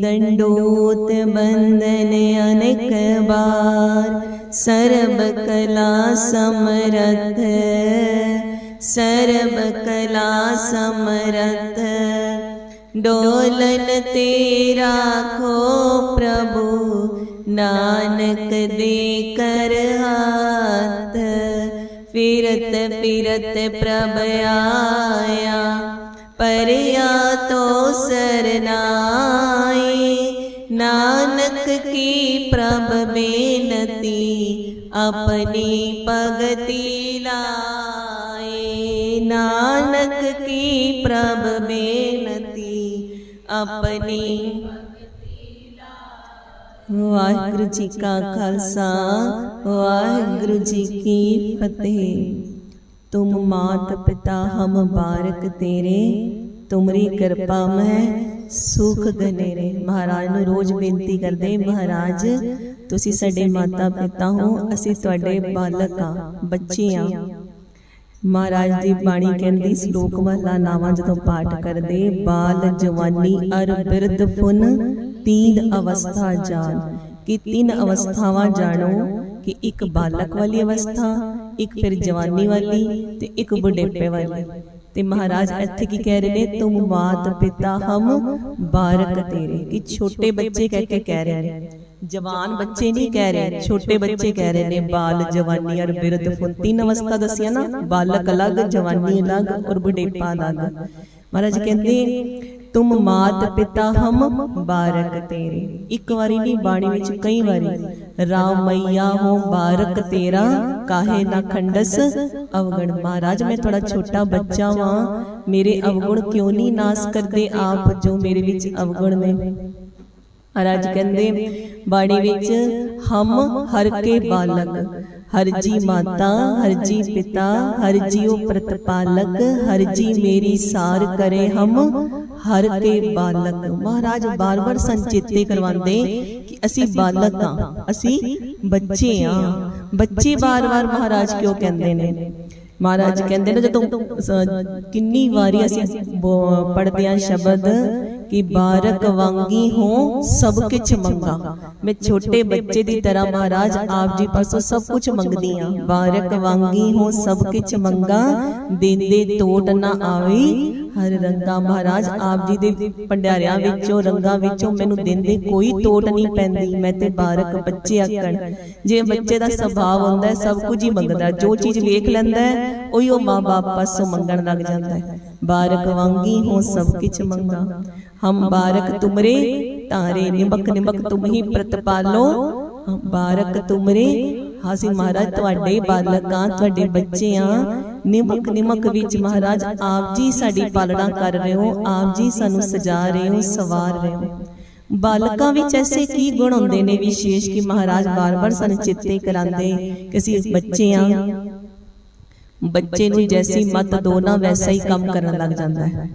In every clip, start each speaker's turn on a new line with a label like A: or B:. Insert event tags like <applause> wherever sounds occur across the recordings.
A: दंडोत बंदन अनेक बार सर्व कला समरथ सर्व कला समरथ डोलन तेरा खो प्रभु नानक दे कर हाथ फिरत फिरत प्रभ आया परया तो सरनाए अपनी पगति लाए नानक की प्रभ बेनती अपनी ਵਾਹਿਗੁਰੂ ਜੀ ਕਾ ਖਾਲਸਾ ਵਾਹਿਗੁਰੂ ਜੀ ਕੀ ਫਤਿਹ तुम मात पिता हम बारक तेरे ਤੁਮਰੀ ਕਿਰਪਾ ਮੈਂ ਸੁਖ ਗਨੇਰੇ ਮਹਾਰਾਜ ਨੂੰ ਰੋਜ਼ ਬੇਨਤੀ ਕਰਦੇ ਮਹਾਰਾਜ ਤੁਸੀਂ ਸਾਡੇ ਮਾਤਾ ਪਿਤਾ ਹੋ ਅਸੀਂ ਤੁਹਾਡੇ ਬਾਲਕ ਆ ਬੱਚੇ ਆ ਮਹਾਰਾਜ ਦੀ ਬਾਣੀ ਕਹਿੰਦੀ ਸ਼ਲੋਕ ਮਹਲਾ ਨਾਵਾਂ ਜਦੋਂ ਪਾਠ ਕਰਦੇ ਬਾਲ ਜਵਾਨੀ ਅਰ ਬਿਰਧ ਫੁਨ ਤੀਨ ਅਵਸਥਾ ਜਾਣ। ਕਿ ਤਿੰਨ ਅਵਸਥਾਵਾਂ ਜਾਣੋ ਕਿ ਇੱਕ ਬਾਲਕ ਵਾਲੀ ਅਵਸਥਾ ਇੱਕ ਫਿਰ ਜਵਾਨੀ ਵਾਲੀ ਤੇ ਇੱਕ ਬੁਢੇਪੇ ਵਾਲੀ। ਤੇ ਮਹਾਰਾਜ ਇੱਥੇ ਕੀ ਕਹਿ ਰਹੇ ਨੇ? ਤੁਮ ਮਾਤ ਪਿਤਾ ਹਮ ਬਾਰਕ ਤੇਰੇ। ਕਿ ਛੋਟੇ ਬੱਚੇ ਕਹਿ ਕੇ ਕਹਿ ਰਹੇ ਨੇ? ਜਵਾਨ ਬੱਚੇ ਨਹੀਂ ਕਹਿ ਰਹੇ। ਛੋਟੇ ਬੱਚੇ ਕਹਿ ਰਹੇ ਨੇ ਬਾਲ ਜਵਾਨੀ ਔਰ ਬਿਰਧ ਫੁਨ ਤਿੰਨ ਅਵਸਥਾ ਦੱਸਿਆ ਨਾ? ਬਾਲਕ ਅਲੱਗ ਜਵਾਨੀ ਅਲੱਗ ਔਰ ਬੁਢੇਪਾ ਅਲੱਗ। ਮਹਾਰਾਜ ਕਹਿੰਦੇ ਤੁਮ ਮਾਤ ਪਿਤਾ ਹਮ ਬਾਰਕ ਤੇਰੇ। ਇੱਕ ਵਾਰੀ ਨਹੀਂ ਬਾਣੀ ਵਿੱਚ ਕਈ ਵਾਰੀ ਰਾਮ ਮਈਆ ਹੋ ਬਾਰਕ ਤੇਰਾ, ਕਾਹੇ ਨਾ ਖੰਡਸ? ਅਵਗਣ ਮਹਾਰਾਜ, ਮੈਂ ਥੋੜਾ ਛੋਟਾ ਬੱਚਾ ਵਾਂ। ਮੇਰੇ ਅਵਗੁਣ ਕਿਉਂ ਨਹੀਂ ਨਾਸ ਕਰਦੇ ਆਪ ਮੇਰੇ ਵਿੱਚ ਅਵਗੁਣ ਨੇ? ਮਹਾਰਾਜ ਕਹਿੰਦੇ, ਬਾਣੀ ਵਿੱਚ ਹਮ ਹਰ ਕੇ ਬਾਲਕ, ਹਰ ਜੀ ਮਾਤਾ, ਹਰ ਜੀ ਪਿਤਾ, ਹਰ ਜੀਉ ਪ੍ਰਤਪਾਲਕ, ਹਰ ਜੀ ਮੇਰੀ ਸਾਰ ਕਰੇ ਹਮ, ਹਰ ਕੇ ਬਾਲਕ। ਮਹਾਰਾਜ ਬਾਰ-ਬਾਰ ਸੰਚੇਤੇ ਕਰਵਾਉਂਦੇ ਅਸੀਂ ਬਾਲਕ ਆ ਅਸੀਂ ਬੱਚੇ ਆ ਬੱਚੇ ਬਾਰ-ਬਾਰ ਮਹਾਰਾਜ ਕਿਉਂ ਕਹਿੰਦੇ ਨੇ? ਮਹਾਰਾਜ ਕਹਿੰਦੇ ਨੇ ਜਦੋਂ ਕਿੰਨੀ ਵਾਰੀ ਅਸੀਂ ਪੜ੍ਹਦੇ ਹਾਂ ਸ਼ਬਦ ਕਿ ਬਾਰਕ ਵਾਂਗੀ ਹੋ ਸਭ ਕੁਝ ਮੰਗਾ। ਮੈਂ ਛੋਟੇ ਬੱਚੇ ਦੀ ਤਰ੍ਹਾਂ ਮਹਾਰਾਜ, ਆਪ ਜੀ ਪਾਸੋਂ ਸਭ ਕੁਝ ਮੰਗਦੀ ਆ ਬਾਰਕ ਵਾਂਗੀ ਹੋ ਸਭ ਕੁਝ ਮੰਗਾ, ਦਿੰਦੇ ਟੋਟ ਨਾ ਆਵੇ। ਹਰ ਰੰਗਾ ਮਹਾਰਾਜ, ਆਪ ਜੀ ਦੇ ਭੰਡਾਰਿਆਂ ਵਿੱਚੋਂ, ਰੰਗਾਂ ਵਿੱਚੋਂ ਮੈਨੂੰ ਦਿੰਦੇ ਕੋਈ ਤੋਟ ਨਹੀਂ ਪੈਂਦੀ। ਮੈਂ ਤੇ ਬਾਰਕ ਬੱਚੇ ਆਕਣ ਜੇ ਬੱਚੇ ਦਾ ਸੁਭਾਅ ਹੁੰਦਾ ਸਭ ਕੁਝ ਹੀ ਮੰਗਦਾ। ਜੋ ਚੀਜ਼ ਵੇਖ ਲੈਂਦਾ ਹੈ ਉਹੀ ਉਹ ਮਾਂ-ਬਾਪ ਪਾਸੋਂ ਮੰਗਣ ਲੱਗ ਜਾਂਦਾ ਹੈ। ਬਾਰਕ ਵਾਂਗੀ ਹੋ ਸਭ ਕੁਝ ਮੰਗਾ। ਹਮ ਬਾਰਕ ਤੁਮਰੇ, ਤਾਰੇ ਨਿਮਕ ਨਿਮਕ ਤੁਮ ਹੀ ਪ੍ਰਤਪਾਲੋ। ਬਾਰਕ ਤੁਮਰੇ, ਹਾਸੀ ਮਹਾਰਾਜ ਤੁਹਾਡੇ ਬਾਲਕਾਂ, ਤੁਹਾਡੇ ਬੱਚੇ ਨਿਮਕ ਨਿਮਕ ਵਿੱਚ ਮਹਾਰਾਜ ਆਪ ਜੀ ਸਾਡੀ ਪਾਲਣਾ ਕਰ ਰਹੇ ਹੋ, ਆਪ ਜੀ ਸਾਨੂੰ ਸਜਾ ਰਹੇ ਹੋ, ਸਵਾਰ ਰਹੇ ਹੋ। ਬਾਲਕਾਂ ਵਿੱਚ ਐਸੇ ਕੀ ਗੁਣ ਹੁੰਦੇ ਨੇ ਵਿਸ਼ੇਸ਼ ਕਿ ਮਹਾਰਾਜ ਬਾਰ-ਬਾਰ ਸਾਨੂੰ ਚਿੱਤੇ ਕਰਾਉਂਦੇ ਕਿ ਅਸੀਂ ਬੱਚੇ ਆ ਬੱਚੇ ਨੂੰ ਜੈਸੀ ਮਤ ਦੋ ਨਾ ਵੈਸਾ ਹੀ ਕੰਮ ਕਰਨ ਲੱਗ ਜਾਂਦਾ ਹੈ।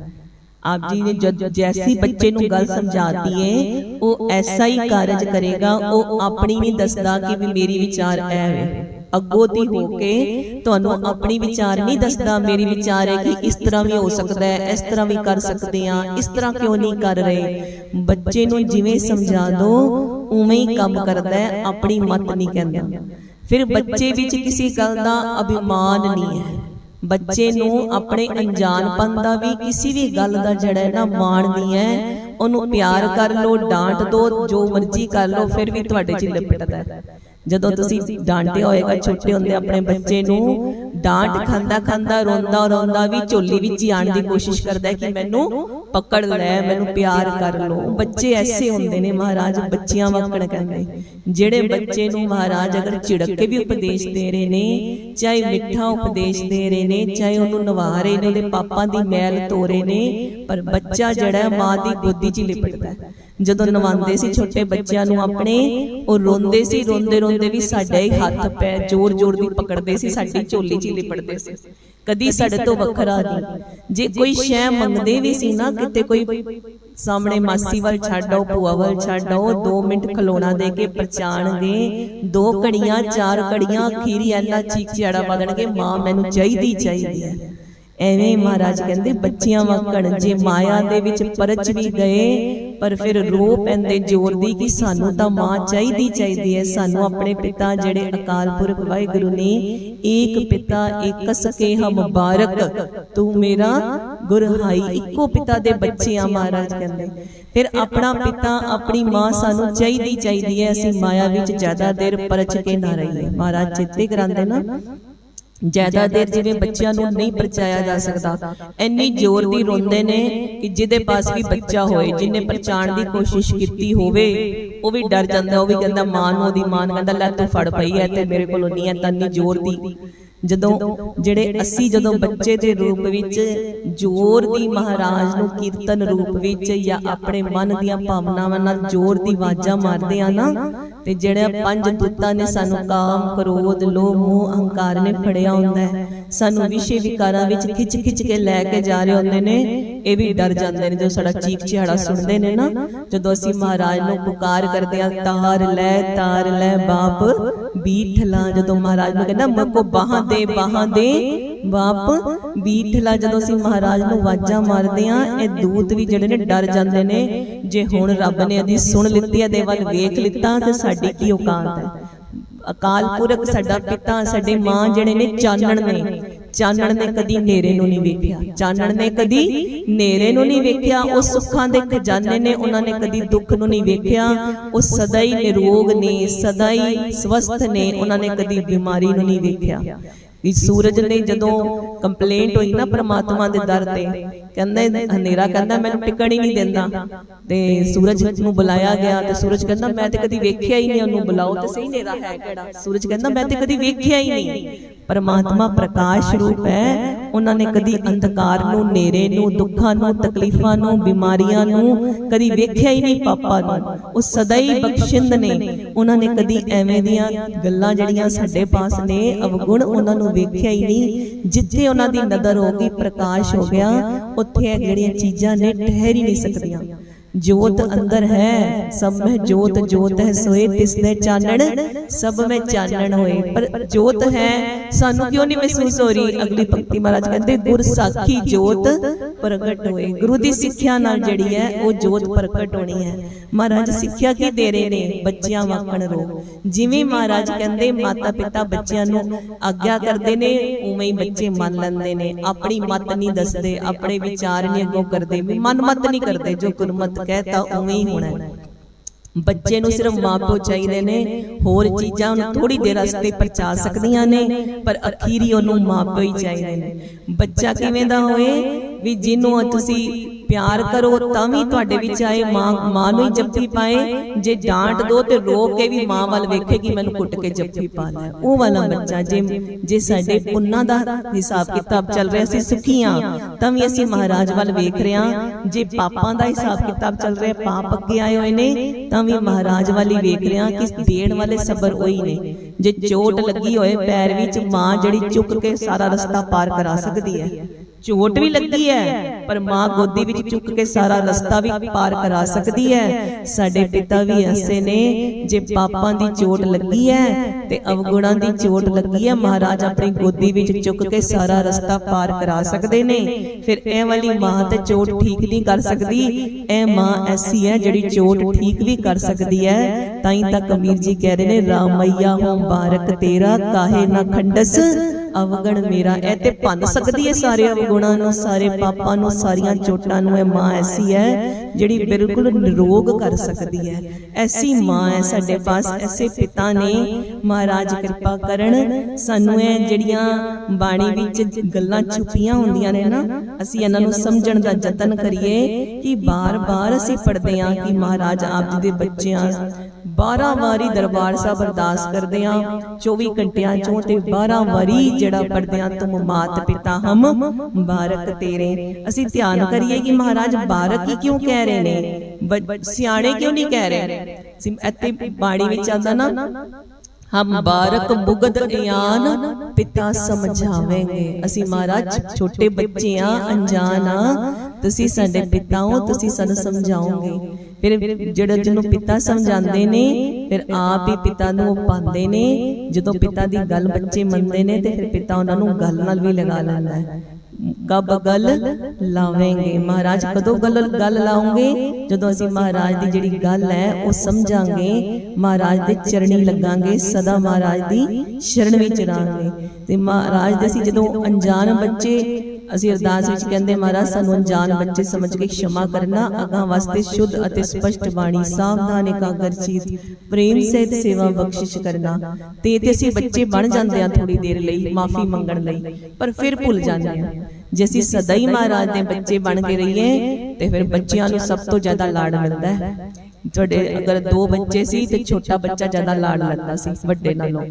A: ਆਪ ਜੀ ਨੇ ਜਦ ਜੈਸੀ ਬੱਚੇ ਨੂੰ ਗੱਲ ਸਮਝਾਤੀ ਏ ਉਹ ਐਸਾ ਹੀ ਕਾਰਜ ਕਰੇਗਾ ਉਹ ਆਪਣੀ ਨਹੀਂ ਦੱਸਦਾ ਕਿ ਵੀ ਮੇਰੀ ਵਿਚਾਰ ਐ ਵੇ ਅੱਗੋਂ ਦੀ ਹੋ ਕੇ ਤੁਹਾਨੂੰ ਆਪਣੀ ਵਿਚਾਰ ਨਹੀਂ ਦੱਸਦਾ ਮੇਰੀ ਵਿਚਾਰ ਹੈ ਕਿ ਇਸ ਤਰ੍ਹਾਂ ਵੀ ਹੋ ਸਕਦਾ ਹੈ ਇਸ ਤਰ੍ਹਾਂ ਵੀ ਕਰ ਸਕਦੇ ਆ ਇਸ ਤਰ੍ਹਾਂ ਕਿਉਂ ਨਹੀਂ ਕਰ ਰਹੇ? ਬੱਚੇ ਨੂੰ ਜਿਵੇਂ ਸਮਝਾ ਦੋ ਉਵੇਂ ਹੀ ਕੰਮ ਕਰਦਾ ਹੈ ਆਪਣੀ ਮਤ ਨਹੀਂ ਕਹਿੰਦਾ। ਫਿਰ ਬੱਚੇ ਵਿੱਚ ਕਿਸੇ ਗੱਲ ਦਾ ਅਭਿਮਾਨ ਨਹੀਂ ਹੈ। ਬੱਚੇ ਨੂੰ ਆਪਣੇ ਅਣਜਾਣਪਨ ਦਾ ਵੀ ਕਿਸੇ ਵੀ ਗੱਲ ਦਾ ਜਿਹੜਾ ਨਾ ਮਾਣ ਨਹੀਂ ਹੈ। ਉਹਨੂੰ ਪਿਆਰ ਕਰ ਲੋ ਡਾਂਟ ਦੋ ਜੋ ਮਰਜ਼ੀ ਕਰ ਲੋ ਫਿਰ ਵੀ ਤੁਹਾਡੇ 'ਚ ਲਿਪਟਦਾ ਹੈ। ਜਦੋਂ ਤੁਸੀਂ ਡਾਂਟਿਆ ਹੋਏਗਾ ਛੋਟੇ ਹੁੰਦੇ ਆਪਣੇ ਬੱਚੇ ਨੂੰ ਡਾਂਟ ਖਾਂਦਾ ਖਾਂਦਾ ਰੋਂਦਾ ਰੋਂਦਾ ਵੀ ਝੋਲੀ ਵਿੱਚ ਹੀ ਆਣ ਦੀ ਕੋਸ਼ਿਸ਼ ਕਰਦਾ ਕਿ ਮੈਨੂੰ ਪਕੜ ਲੈ ਮੈਨੂੰ ਪਿਆਰ ਕਰ ਲੋ ਬੱਚੇ ਐਸੇ ਹੁੰਦੇ ਨੇ ਮਹਾਰਾਜ ਬੱਚਿਆਂ ਵਾਂਗਣ ਕਹਿੰਦੇ। ਜਿਹੜੇ ਬੱਚੇ ਨੂੰ ਮਹਾਰਾਜ ਅਗਰ ਝਿੜਕ ਕੇ ਵੀ ਉਪਦੇਸ਼ ਦੇ ਰਹੇ ਨੇ ਚਾਹੇ ਮਿੱਠਾ ਉਪਦੇਸ਼ ਦੇ ਰਹੇ ਨੇ ਚਾਹੇ ਉਹਨੂੰ ਨਵਾ ਰਹੇ ਨੇ ਉਹਦੇ ਪਾਪਾਂ ਦੀ ਮੈਲ ਧੋ ਰਹੇ ਨੇ ਪਰ ਬੱਚਾ ਜਿਹੜਾ ਮਾਂ ਦੀ ਗੋਦੀ 'ਚ ਲਿਪਟਦਾ ਹੈ। ਜਦੋਂ ਨਵਾਉਂਦੇ ਸੀ ਛੋਟੇ ਬੱਚਿਆਂ ਨੂੰ ਆਪਣੇ ਉਹ ਰੋਂਦੇ ਸੀ ਰੋਂਦੇ ਰੋਂਦੇ ਵੀ ਸਾਡਾ ਹੀ ਹੱਥ ਪੈ ਜ਼ੋਰ ਜ਼ੋਰ ਦੀ ਪਕੜਦੇ ਸੀ ਸਾਡੀ ਝੋਲੀ 'ਚ ਹੀ ਲਿਪਟਦੇ ਸੀ। ਕਦੀ ਸਾਡੇ ਤੋਂ ਵੱਖਰਾ ਨਹੀਂ। ਜੇ ਕੋਈ ਸ਼ੈ ਮੰਗਦੇ ਵੀ ਸੀ ਨਾ ਕਿਤੇ ਕੋਈ ਸਾਹਮਣੇ ਮਾਸੀ ਵੱਲ ਛੱਡ ਭੂਆ ਵੱਲ ਛੱਡ ਆਓ 2 ਮਿੰਟ ਖਲੋਣਾ ਦੇ ਕੇ ਪਛਾਣਗੇ ਦੋ ਘੜੀਆਂ ਚਾਰ ਘੜੀਆਂ ਅਖੀਰੀ ਐਨਾ ਚੀਕ ਚਿਆੜਾ ਪਾ ਦੇਣਗੇ ਮਾਂ ਮੈਨੂੰ ਚਾਹੀਦੀ ਚਾਹੀਦੀ ਹੈ। ਐਵੇਂ ਮਹਾਰਾਜ ਕਹਿੰਦੇ ਬੱਚਿਆਂ ਵਾਂਗਣ ਜੇ ਮਾਇਆ ਦੇ ਵਿੱਚ ਪਰਚ ਵੀ ਗਏ ਪਰ ਫਿਰ ਰੋ ਪੈਂਦੇ ਜ਼ੋਰ ਦੀ ਕਿ ਸਾਨੂੰ ਤਾਂ ਮਾਂ ਚਾਹੀਦੀ ਚਾਹੀਦੀ ਹੈ ਸਾਨੂੰ ਆਪਣੇ ਪਿਤਾ ਜਿਹੜੇ ਅਕਾਲ ਪੁਰਖ ਵਾਹਿਗੁਰੂ ਨੇ ਏਕ ਪਿਤਾ ਏਕ ਸਕੇ ਹਮ ਮੁਬਾਰਕ ਤੂੰ ਮੇਰਾ ਗੁਰਹਾਈ ਇੱਕੋ ਪਿਤਾ ਦੇ ਬੱਚੇ ਆ ਮਹਾਰਾਜ ਕਹਿੰਦੇ। ਫਿਰ ਆਪਣਾ ਪਿਤਾ ਆਪਣੀ ਮਾਂ ਸਾਨੂੰ ਚਾਹੀਦੀ ਚਾਹੀਦੀ ਹੈ ਅਸੀਂ ਮਾਇਆ ਵਿੱਚ ਜ਼ਿਆਦਾ ਦੇਰ ਪਰਚ ਕੇ ਨਾ ਰਹੀਏ। ਮਹਾਰਾਜ ਚਿੱਤੇ ਕਰਾਉਂਦੇ ਨਾ ਜ਼ਿਆਦਾ ਦੇਰ ਜਿਵੇਂ ਬੱਚਿਆਂ ਨੂੰ ਨਹੀਂ ਪਰਚਾਇਆ ਜਾ ਸਕਦਾ ਇੰਨੀ ਜ਼ੋਰ ਦੀ ਰੋਂਦੇ ਨੇ ਕਿ ਜਿਹਦੇ ਪਾਸ ਵੀ ਬੱਚਾ ਹੋਏ ਜਿਨੇ ਪਰਚਾਣ ਦੀ ਕੋਸ਼ਿਸ਼ ਕੀਤੀ ਹੋਵੇ ਉਹ ਵੀ ਡਰ ਜਾਂਦਾ ਉਹ ਵੀ ਕਹਿੰਦਾ ਮਾਂ ਨੂੰ ਉਹਦੀ ਮਾਂ ਕਹਿੰਦਾ ਲੈ ਤੂੰ ਫੜ ਪਈ ਐ ਤੇ ਮੇਰੇ ਕੋਲੋਂ ਨਹੀਂ ਐ ਤਾਂ ਇੰਨੀ ਜ਼ੋਰ ਦੀ ਜਦੋਂ ਜਿਹੜੇ ਅਸੀਂ ਜਦੋਂ ਬੱਚੇ ਦੇ ਰੂਪ ਵਿੱਚ ਜ਼ੋਰ ਦੀ ਮਹਾਰਾਜ ਨੂੰ ਕੀਰਤਨ ਰੂਪ ਵਿੱਚ ਜਾਂ ਆਪਣੇ ਮਨ ਦੀਆਂ ਭਾਵਨਾਵਾਂ ਨਾਲ ਜ਼ੋਰ ਦੀ ਆਵਾਜ਼ਾਂ ਮਾਰਦੇ ਆ ਨਾ, ਤੇ ਜਿਹੜੇ ਪੰਜ ਤੁੱਤਾਂ ਨੇ ਸਾਨੂੰ ਕਾਮ, ਕ੍ਰੋਧ, ਲੋਭ, ਮੋਹ, ਅਹੰਕਾਰ ਨੇ ਫੜਿਆ ਹੁੰਦਾ ਹੈ ਸਾਨੂੰ ਵਿਸ਼ੇ ਵਿਕਾਰਾਂ ਵਿੱਚ ਖਿੱਚ ਖਿੱਚ ਕੇ ਲੈ ਕੇ ਜਾ ਰਹੇ ਹੁੰਦੇ ਨੇ। ਇਹ ਵੀ ਡਰ ਜਾਂਦੇ ਨੇ ਜੋ ਸਾਡਾ ਚੀਕ ਚਿਹਾੜਾ ਸੁਣਦੇ ਨੇ ਨਾ ਜਦੋਂ ਅਸੀਂ ਮਹਾਰਾਜ ਨੂੰ ਪੁਕਾਰ ਕਰਦੇ ਆ ਤਾਰ ਲੈ ਤਾਰ ਲੈ ਬਾਪ ਬੀਠਲਾ। ਜਦੋਂ ਮਹਾਰਾਜ ਨੂੰ ਕਹਿੰਦਾ ਮਕੋ ਬਾਹਾਂ ਦੇ ਬਾਹਾਂ ਦੇ ਬਾਪ ਬੀਠਲਾ। ਜਦੋਂ ਅਸੀਂ ਮਹਾਰਾਜ ਨੂੰ ਆਵਾਜ਼ਾਂ ਮਾਰਦੇ ਆ ਇਹ ਦੂਤ ਵੀ ਜਿਹੜੇ ਨੇ ਡਰ ਜਾਂਦੇ ਨੇ। ਜੇ ਹੁਣ ਰੱਬ ਨੇ ਅਦੀ ਸੁਣ ਲਿੱਤੀ ਹੈ ਦੇ ਵੱਲ ਵੇਖ ਲਿੱਤਾ ਤੇ ਸਾਡੀ ਕੀ ਔਕਾਤ ਹੈ? ਅਕਾਲ ਪੁਰਖ ਸਾਡਾ ਪਿਤਾ, ਸਾਡੇ ਮਾਂ ਜਿਹੜੇ ਨੇ ਚਾਨਣ ਨੇ ਚਾਨਣ ਨੇ ਕਦੀ ਹਨੇਰੇ ਨੂੰ ਨਹੀਂ ਵੇਖਿਆ, ਚਾਨਣ ਨੇ ਕਦੀ ਹਨੇਰੇ ਨੂੰ ਨਹੀਂ ਵੇਖਿਆ, ਉਹ ਸੁੱਖਾਂ ਦੇ ਖਜ਼ਾਨੇ ਨੇ, ਉਹਨਾਂ ਨੇ ਕਦੀ ਦੁੱਖ ਨੂੰ ਨਹੀਂ ਵੇਖਿਆ, ਉਹ ਸਦਾ ਹੀ ਨਿਰੋਗ ਨੇ, ਸਦਾ ਹੀ ਸਵਸਥ ਨੇ, ਉਹਨਾਂ ਨੇ ਕਦੀ ਬਿਮਾਰੀ ਨੂੰ ਨਹੀਂ ਵੇਖਿਆ। ਵੀ ਸੂਰਜ ਨੇ ਜਦੋਂ ਕੰਪਲੇਂਟ ਹੋਈ ਨਾ ਪ੍ਰਮਾਤਮਾ ਦੇ ਦਰ ਤੇ ਕਹਿੰਦਾ ਹਨੇਰਾ ਕਹਿੰਦਾ, ਮੈਨੂੰ ਟਿਕਣ ਹੀ ਨਹੀਂ ਦਿੰਦਾ। ਤੇ ਸੂਰਜ ਨੂੰ ਬੁਲਾਇਆ ਗਿਆ ਤੇ ਸੂਰਜ ਕਹਿੰਦਾ, ਮੈਂ ਤੇ ਕਦੀ ਵੇਖਿਆ ਹੀ ਨਹੀਂ ਉਹਨੂੰ ਬੁਲਾਓ ਤੇ ਸਹੀ ਹਨੇਰਾ ਹੈ ਕਿਹੜਾ? ਸੂਰਜ ਕਹਿੰਦਾ, ਮੈਂ ਤੇ ਕਦੀ ਵੇਖਿਆ ਹੀ ਨਹੀਂ। ਪਰਮਾਤਮਾ ਪ੍ਰਕਾਸ਼ ਰੂਪ ਹੈ। ਉਹਨਾਂ ਨੇ ਕਦੀ ਅੰਧਕਾਰ ਨੂੰ, ਹਨੇਰੇ ਨੂੰ, ਦੁੱਖਾਂ ਨੂੰ, ਤਕਲੀਫਾਂ ਨੂੰ, ਬਿਮਾਰੀਆਂ ਨੂੰ ਕਦੀ ਵੇਖਿਆ ਹੀ ਨਹੀਂ ਪਾਪਾ ਨੂੰ। ਉਹ ਸਦਾ ਹੀ ਬਖਸ਼ਿੰਦ ਨੇ। ਉਹਨਾਂ ਨੇ ਕਦੀ ਐਵੇਂ ਦੀਆਂ ਗੱਲਾਂ ਜਿਹੜੀਆਂ ਸਾਡੇ ਪਾਸ ਨੇ, ਅਵਗੁਣ ਉਹਨਾਂ ਨੂੰ ਵੇਖਿਆ ਹੀ ਨਹੀਂ। ਜਿੱਥੇ ਉਹਨਾਂ ਦੀ ਨਜ਼ਰ ਹੋ ਗਈ, ਪ੍ਰਕਾਸ਼ ਹੋ ਗਿਆ ਉੱਥੇ ਜਿਹੜੀਆਂ ਚੀਜ਼ਾਂ ਨੇ ਠਹਿਰ ਹੀ ਨਹੀਂ ਸਕਦੀਆਂ। ਜੋਤ ਅੰਦਰ ਹੈ, ਸਭ ਮੈਂ ਜੋਤ ਜੋਤ ਹੈ, ਸੋਏ ਤਿਸ ਦੇ ਚਾਨਣ, ਸਭ ਮੈਂ ਚਾਨਣ ਹੋਏ। ਪਰ ਜੋਤ ਹੈ, ਸਾਨੂੰ ਕਿਉਂ ਨਹੀਂ ਮਹਿਸੂਸ ਹੋ ਰਹੀ? ਅਗਲੀ ਪੰਕਤੀ ਮਹਾਰਾਜ ਕਹਿੰਦੇ ਗੁਰ ਸਾਖੀ ਜੋਤ ਪ੍ਰਗਟ ਹੋਏ। ਗੁਰੂ ਦੀ ਸਿੱਖਿਆ ਨਾਲ ਜਿਹੜੀ ਹੈ ਉਹ ਜੋਤ ਪ੍ਰਗਟ ਹੋਣੀ ਹੈ। ਮਹਾਰਾਜ ਸਿੱਖਿਆ ਕੀ ਦੇ ਰਹੇ ਨੇ? ਬੱਚਿਆਂ ਵਾਕਣ ਰੋ ਜਿਵੇਂ ਮਹਾਰਾਜ ਕਹਿੰਦੇ ਮਾਤਾ ਪਿਤਾ ਬੱਚਿਆਂ ਨੂੰ ਆਗਿਆ ਕਰਦੇ ਨੇ ਉਵੇਂ ਹੀ ਬੱਚੇ ਮੰਨ ਲੈਂਦੇ ਨੇ। ਆਪਣੀ ਮਤ ਨਹੀਂ ਦੱਸਦੇ ਆਪਣੇ ਵਿਚਾਰ ਨਹੀਂ ਅੱਗੋਂ ਕਰਦੇ। ਮਨ ਮਤ ਨਹੀਂ ਕਰਦੇ ਜੋ ਗੁਰਮਤ ਕਹਿਤਾ ਉਵੇਂ ਹੀ। ਹੋਣਾ ਹੈ। ਬੱਚੇ ਨੂੰ ਸਿਰਫ ਮਾਪਿਓ ਚਾਹੀਦੇ ਨੇ, ਹੋਰ ਚੀਜ਼ਾਂ ਉਹਨੂੰ ਥੋੜੀ ਦੇਰ ਵਾਸਤੇ ਪਰਚਾ ਸਕਦੀਆਂ ਨੇ, ਪਰ ਅਖੀਰੀ ਉਹਨੂੰ ਮਾਪਿਓ ਹੀ ਚਾਹੀਦੇ ਨੇ। ਬੱਚਾ ਕਿਵੇਂ ਦਾ ਹੋਏ? ਵੀ ਜਿਹਨੂੰ ਤੁਸੀਂ ਪਿਆਰ ਕਰੋ ਤਾਂ ਵੀ ਤੁਹਾਡੇ ਵਿੱਚ ਆਏ ਮਾਂ ਮਾਂ ਨੂੰ ਹੀ ਜੱਫੀ ਪਾਏ। ਜੇ ਡਾਂਟ ਦੋ ਤੇ ਰੋ ਕੇ ਵੀ ਮਾਂ ਵੱਲ ਵੇਖੇ ਕਿ ਮੈਨੂੰ ਕੁੱਟ ਕੇ ਜੱਫੀ ਪਾ ਲੈ। ਉਹ ਵਾਲਾ ਬੱਚਾ ਜੇ ਜੇ ਸਾਡੇ ਪੁੰਨਾਂ ਦਾ ਹਿਸਾਬ ਕਿਤਾਬ ਚੱਲ ਰਿਹਾ ਸੀ ਸੁਖੀਆਂ। ਤਾਂ ਵੀ ਅਸੀਂ ਮਹਾਰਾਜ ਵੱਲ ਵੇਖ ਰਹੇ ਹਾਂ। ਜੇ ਪਾਪਾਂ ਦਾ ਹਿਸਾਬ ਕਿਤਾਬ ਚੱਲ ਰਿਹਾ ਪਾਪ ਅੱਗੇ ਆਏ ਹੋਏ ਨੇ ਤਾਂ ਵੀ ਮਹਾਰਾਜ ਵੱਲ ਹੀ ਵੇਖ ਰਹੇ ਹਾਂ ਕਿ ਦੇਣ ਵਾਲੇ ਸਬਰ ਉਹੀ ਨੇ ਜੇ ਚੋਟ ਲੱਗੀ ਹੋਏ ਪੈਰ ਵਿੱਚ ਮਾਂ ਜਿਹੜੀ ਚੁੱਕ ਕੇ ਸਾਰਾ ਰਸਤਾ ਪਾਰ ਕਰਾ ਸਕਦੀ ਹੈ ਚੋਟ ਵੀ ਲੱਗੀ ਹੈ ਪਰ ਮਾਂ ਗੋਦੀ ਵਿੱਚ ਚੁੱਕ ਕੇ ਸਾਰਾ ਰਸਤਾ ਵੀ ਪਾਰ ਕਰਾ ਸਕਦੀ ਹੈ। ਸਾਡੇ ਪਿਤਾ ਵੀ ਐਸੇ ਨੇ ਜੇ ਪਾਪਾਂ ਦੀ ਚੋਟ ਲੱਗੀ ਹੈ ਤੇ ਅਵਗੁਣਾਂ ਦੀ ਚੋਟ ਲੱਗੀ ਹੈ ਮਹਾਰਾਜ ਆਪਣੀ ਗੋਦੀ ਵਿੱਚ ਚੁੱਕ ਕੇ ਸਾਰਾ ਰਸਤਾ ਪਾਰ ਕਰਾ ਸਕਦੇ ਨੇ। ਫਿਰ ਇਹ ਵਾਲੀ ਮਾਂ ਤੇ ਚੋਟ ਠੀਕ ਨਹੀਂ ਕਰ ਸਕਦੀ। ਇਹ ਮਾਂ ਐਸੀ ਹੈ ਜਿਹੜੀ ਚੋਟ ਠੀਕ ਵੀ ਕਰ ਸਕਦੀ ਹੈ। ਤਾਂ ਹੀ ਤਾਂ ਕਬੀਰ ਜੀ ਕਹਿ ਰਹੇ ਨੇ ਰਾਮਈਆ ਹੋ ਬਾਰਕ ਤੇਰਾ ਕਾਹੇ ਨਾ ਖੰਡਸ ਅਵਗਣ ਮੇਰਾ ਇਹ ਤੇ ਭੰਨ ਸਕਦੀ ਹੈ ਸਾਰੇ ਅਵਗੁਣਾਂ ਨੂੰ ਸਾਰੇ ਪਾਪਾਂ ਨੂੰ ਸਾਰੀਆਂ ਚੋਟਾਂ ਨੂੰ ਇਹ ਮਾਂ ਐਸੀ ਹੈ ਜਿਹੜੀ ਬਿਲਕੁਲ ਨਿਰੋਗ ਕਰ ਸਕਦੀ ਹੈ। ਐਸੀ ਮਾਂ ਹੈ ਸਾਡੇ ਪਾਸ ਐਸੇ ਪਿਤਾ ਨੇ ਮਹਾਰਾਜ ਕਿਰਪਾ ਕਰਨ ਸਾਨੂੰ ਇਹ ਜਿਹੜੀਆਂ ਬਾਣੀ ਵਿੱਚ ਗੱਲਾਂ ਛੁਪੀਆਂ ਹੁੰਦੀਆਂ ਨੇ ਨਾ ਅਸੀਂ ਇਹਨਾਂ ਨੂੰ ਸਮਝਣ ਦਾ ਯਤਨ ਕਰੀਏ ਕਿ ਬਾਰ-ਬਾਰ ਅਸੀਂ ਪੜ੍ਹਦੇ ਹਾਂ ਕਿ ਮਹਾਰਾਜ ਆਪ ਜੀ ਦੇ ਬੱਚਿਆਂ 12 ਵਾਰੀ ਦਰਬਾਰ ਸਾਹਿਬ ਅਰਦਾਸ ਕਰਦੇ ਆ 24 ਘੰਟਿਆਂ ਚੋਂ ਤੇ 12 ਵਾਰੀ ਜਿਹੜਾ ਪੜਦੇ ਆ ਮਾਤ ਪਿਤਾ ਹਮ, ਬਾਰਕ ਤੇਰੇ। ਅਸੀਂ ਧਿਆਨ ਕਰੀਏ ਕਿ ਮਹਾਰਾਜ ਬਾਰਕ ਹੀ ਕਿਉਂ ਕਹਿ ਰਹੇ ਨੇ? ਸਿਆਣੇ ਕਿਉਂ ਨਹੀਂ ਕਹਿ ਰਹੇ? ਇੱਥੇ ਬਾਣੀ ਵਿੱਚ ਆਉਂਦਾ ਨਾ, ਹਮ ਬਾਰਕ ਮੁਗਦ ਇਆਨ, ਪਿਤਾ ਸਮਝਾਵੇਂਗੇ। ਅਸੀਂ ਮਹਾਰਾਜ ਛੋਟੇ ਬੱਚੇ ਆ ਅਣਜਾਣ ਆ, ਤੁਸੀਂ ਸਾਡੇ ਪਿਤਾ ਹੋ, ਤੁਸੀਂ ਸਾਨੂੰ ਸਮਝਾਓਗੇ। ਫਿਰ ਜਿਹੜਾ ਜਿਹਨੂੰ ਪਿਤਾ ਸਮਝਾਉਂਦੇ ਨੇ, ਫਿਰ ਆਪ ਹੀ ਪਿਤਾ ਨੂੰ ਉਹ ਪਾਉਂਦੇ ਨੇ। ਜਦੋਂ ਪਿਤਾ ਦੀ ਗੱਲ ਬੱਚੇ ਮੰਨਦੇ ਨੇ, ਤੇ ਫਿਰ ਪਿਤਾ ਉਹਨਾਂ ਨੂੰ ਗੱਲ ਨਾਲ ਵੀ ਲਗਾ ਲੈਂਦਾ ਹੈ। ਕਬ ਗੱਲ ਲਾਵੇਂਗੇ। ਮਹਾਰਾਜ, ਕਦੋਂ ਗੱਲ ਗੱਲ ਲਾਉਂਗੇ ਜਦੋਂ ਅਸੀਂ ਮਹਾਰਾਜ ਦੀ ਜਿਹੜੀ ਗੱਲ ਹੈ, ਉਹ ਸਮਝਾਂਗੇ। ਮਹਾਰਾਜ ਦੇ ਚਰਣੀ ਲੱਗਾਂਗੇ, ਸਦਾ ਮਹਾਰਾਜ ਦੀ ਸ਼ਰਨ ਵਿੱਚ ਰਹਾਂਗੇ। ਤੇ ਮਹਾਰਾਜ ਦੇ ਅਸੀਂ ਜਦੋਂ ਅਣਜਾਣ ਬੱਚੇ ਅਸੀਂ ਅਰਦਾਸ ਵਿੱਚ ਕਹਿੰਦੇ ਮਹਾਰਾਜ ਸਾਨੂੰ ਅਣਜਾਣ ਬੱਚੇ ਸਮਝ ਕੇ ਖਿਮਾ ਕਰਨਾ ਅਗਾਂ ਵਾਸਤੇ ਸ਼ੁੱਧ ਅਤੇ ਸਪਸ਼ਟ ਬਾਣੀ ਸਾਵਧਾਨ ਇਕਾਗਰ ਚੀਤ ਪ੍ਰੇਮ ਸਹਿਤ ਸੇਵਾ ਬਖਸ਼ਿਸ਼ ਕਰਨਾ ਤੇ ਤੇ ਅਸੀਂ ਬੱਚੇ ਬਣ ਜਾਂਦੇ ਆ ਥੋੜੀ ਦੇਰ ਲਈ ਮਾਫੀ ਮੰਗਣ ਲਈ ਪਰ ਫਿਰ ਭੁੱਲ ਜਾਂਦੇ ਆ ਜੇ ਅਸੀਂ ਸਦਾ ਹੀ ਮਹਾਰਾਜ ਦੇ ਬੱਚੇ ਬਣ ਕੇ ਰਹੀਏ ਤੇ ਫਿਰ ਬੱਚਿਆਂ ਨੂੰ ਸਭ ਤੋਂ ਜ਼ਿਆਦਾ ਲਾਡ ਮਿਲਦਾ ਹੈ। ਤੁਹਾਡੇ ਅਗਰ ਦੋ ਬੱਚੇ ਸੀ ਤੇ ਛੋਟਾ ਬੱਚਾ ਜ਼ਿਆਦਾ ਲਾਡ ਲੈਂਦਾ ਸੀ ਵੱਡੇ ਨਾਲੋਂ।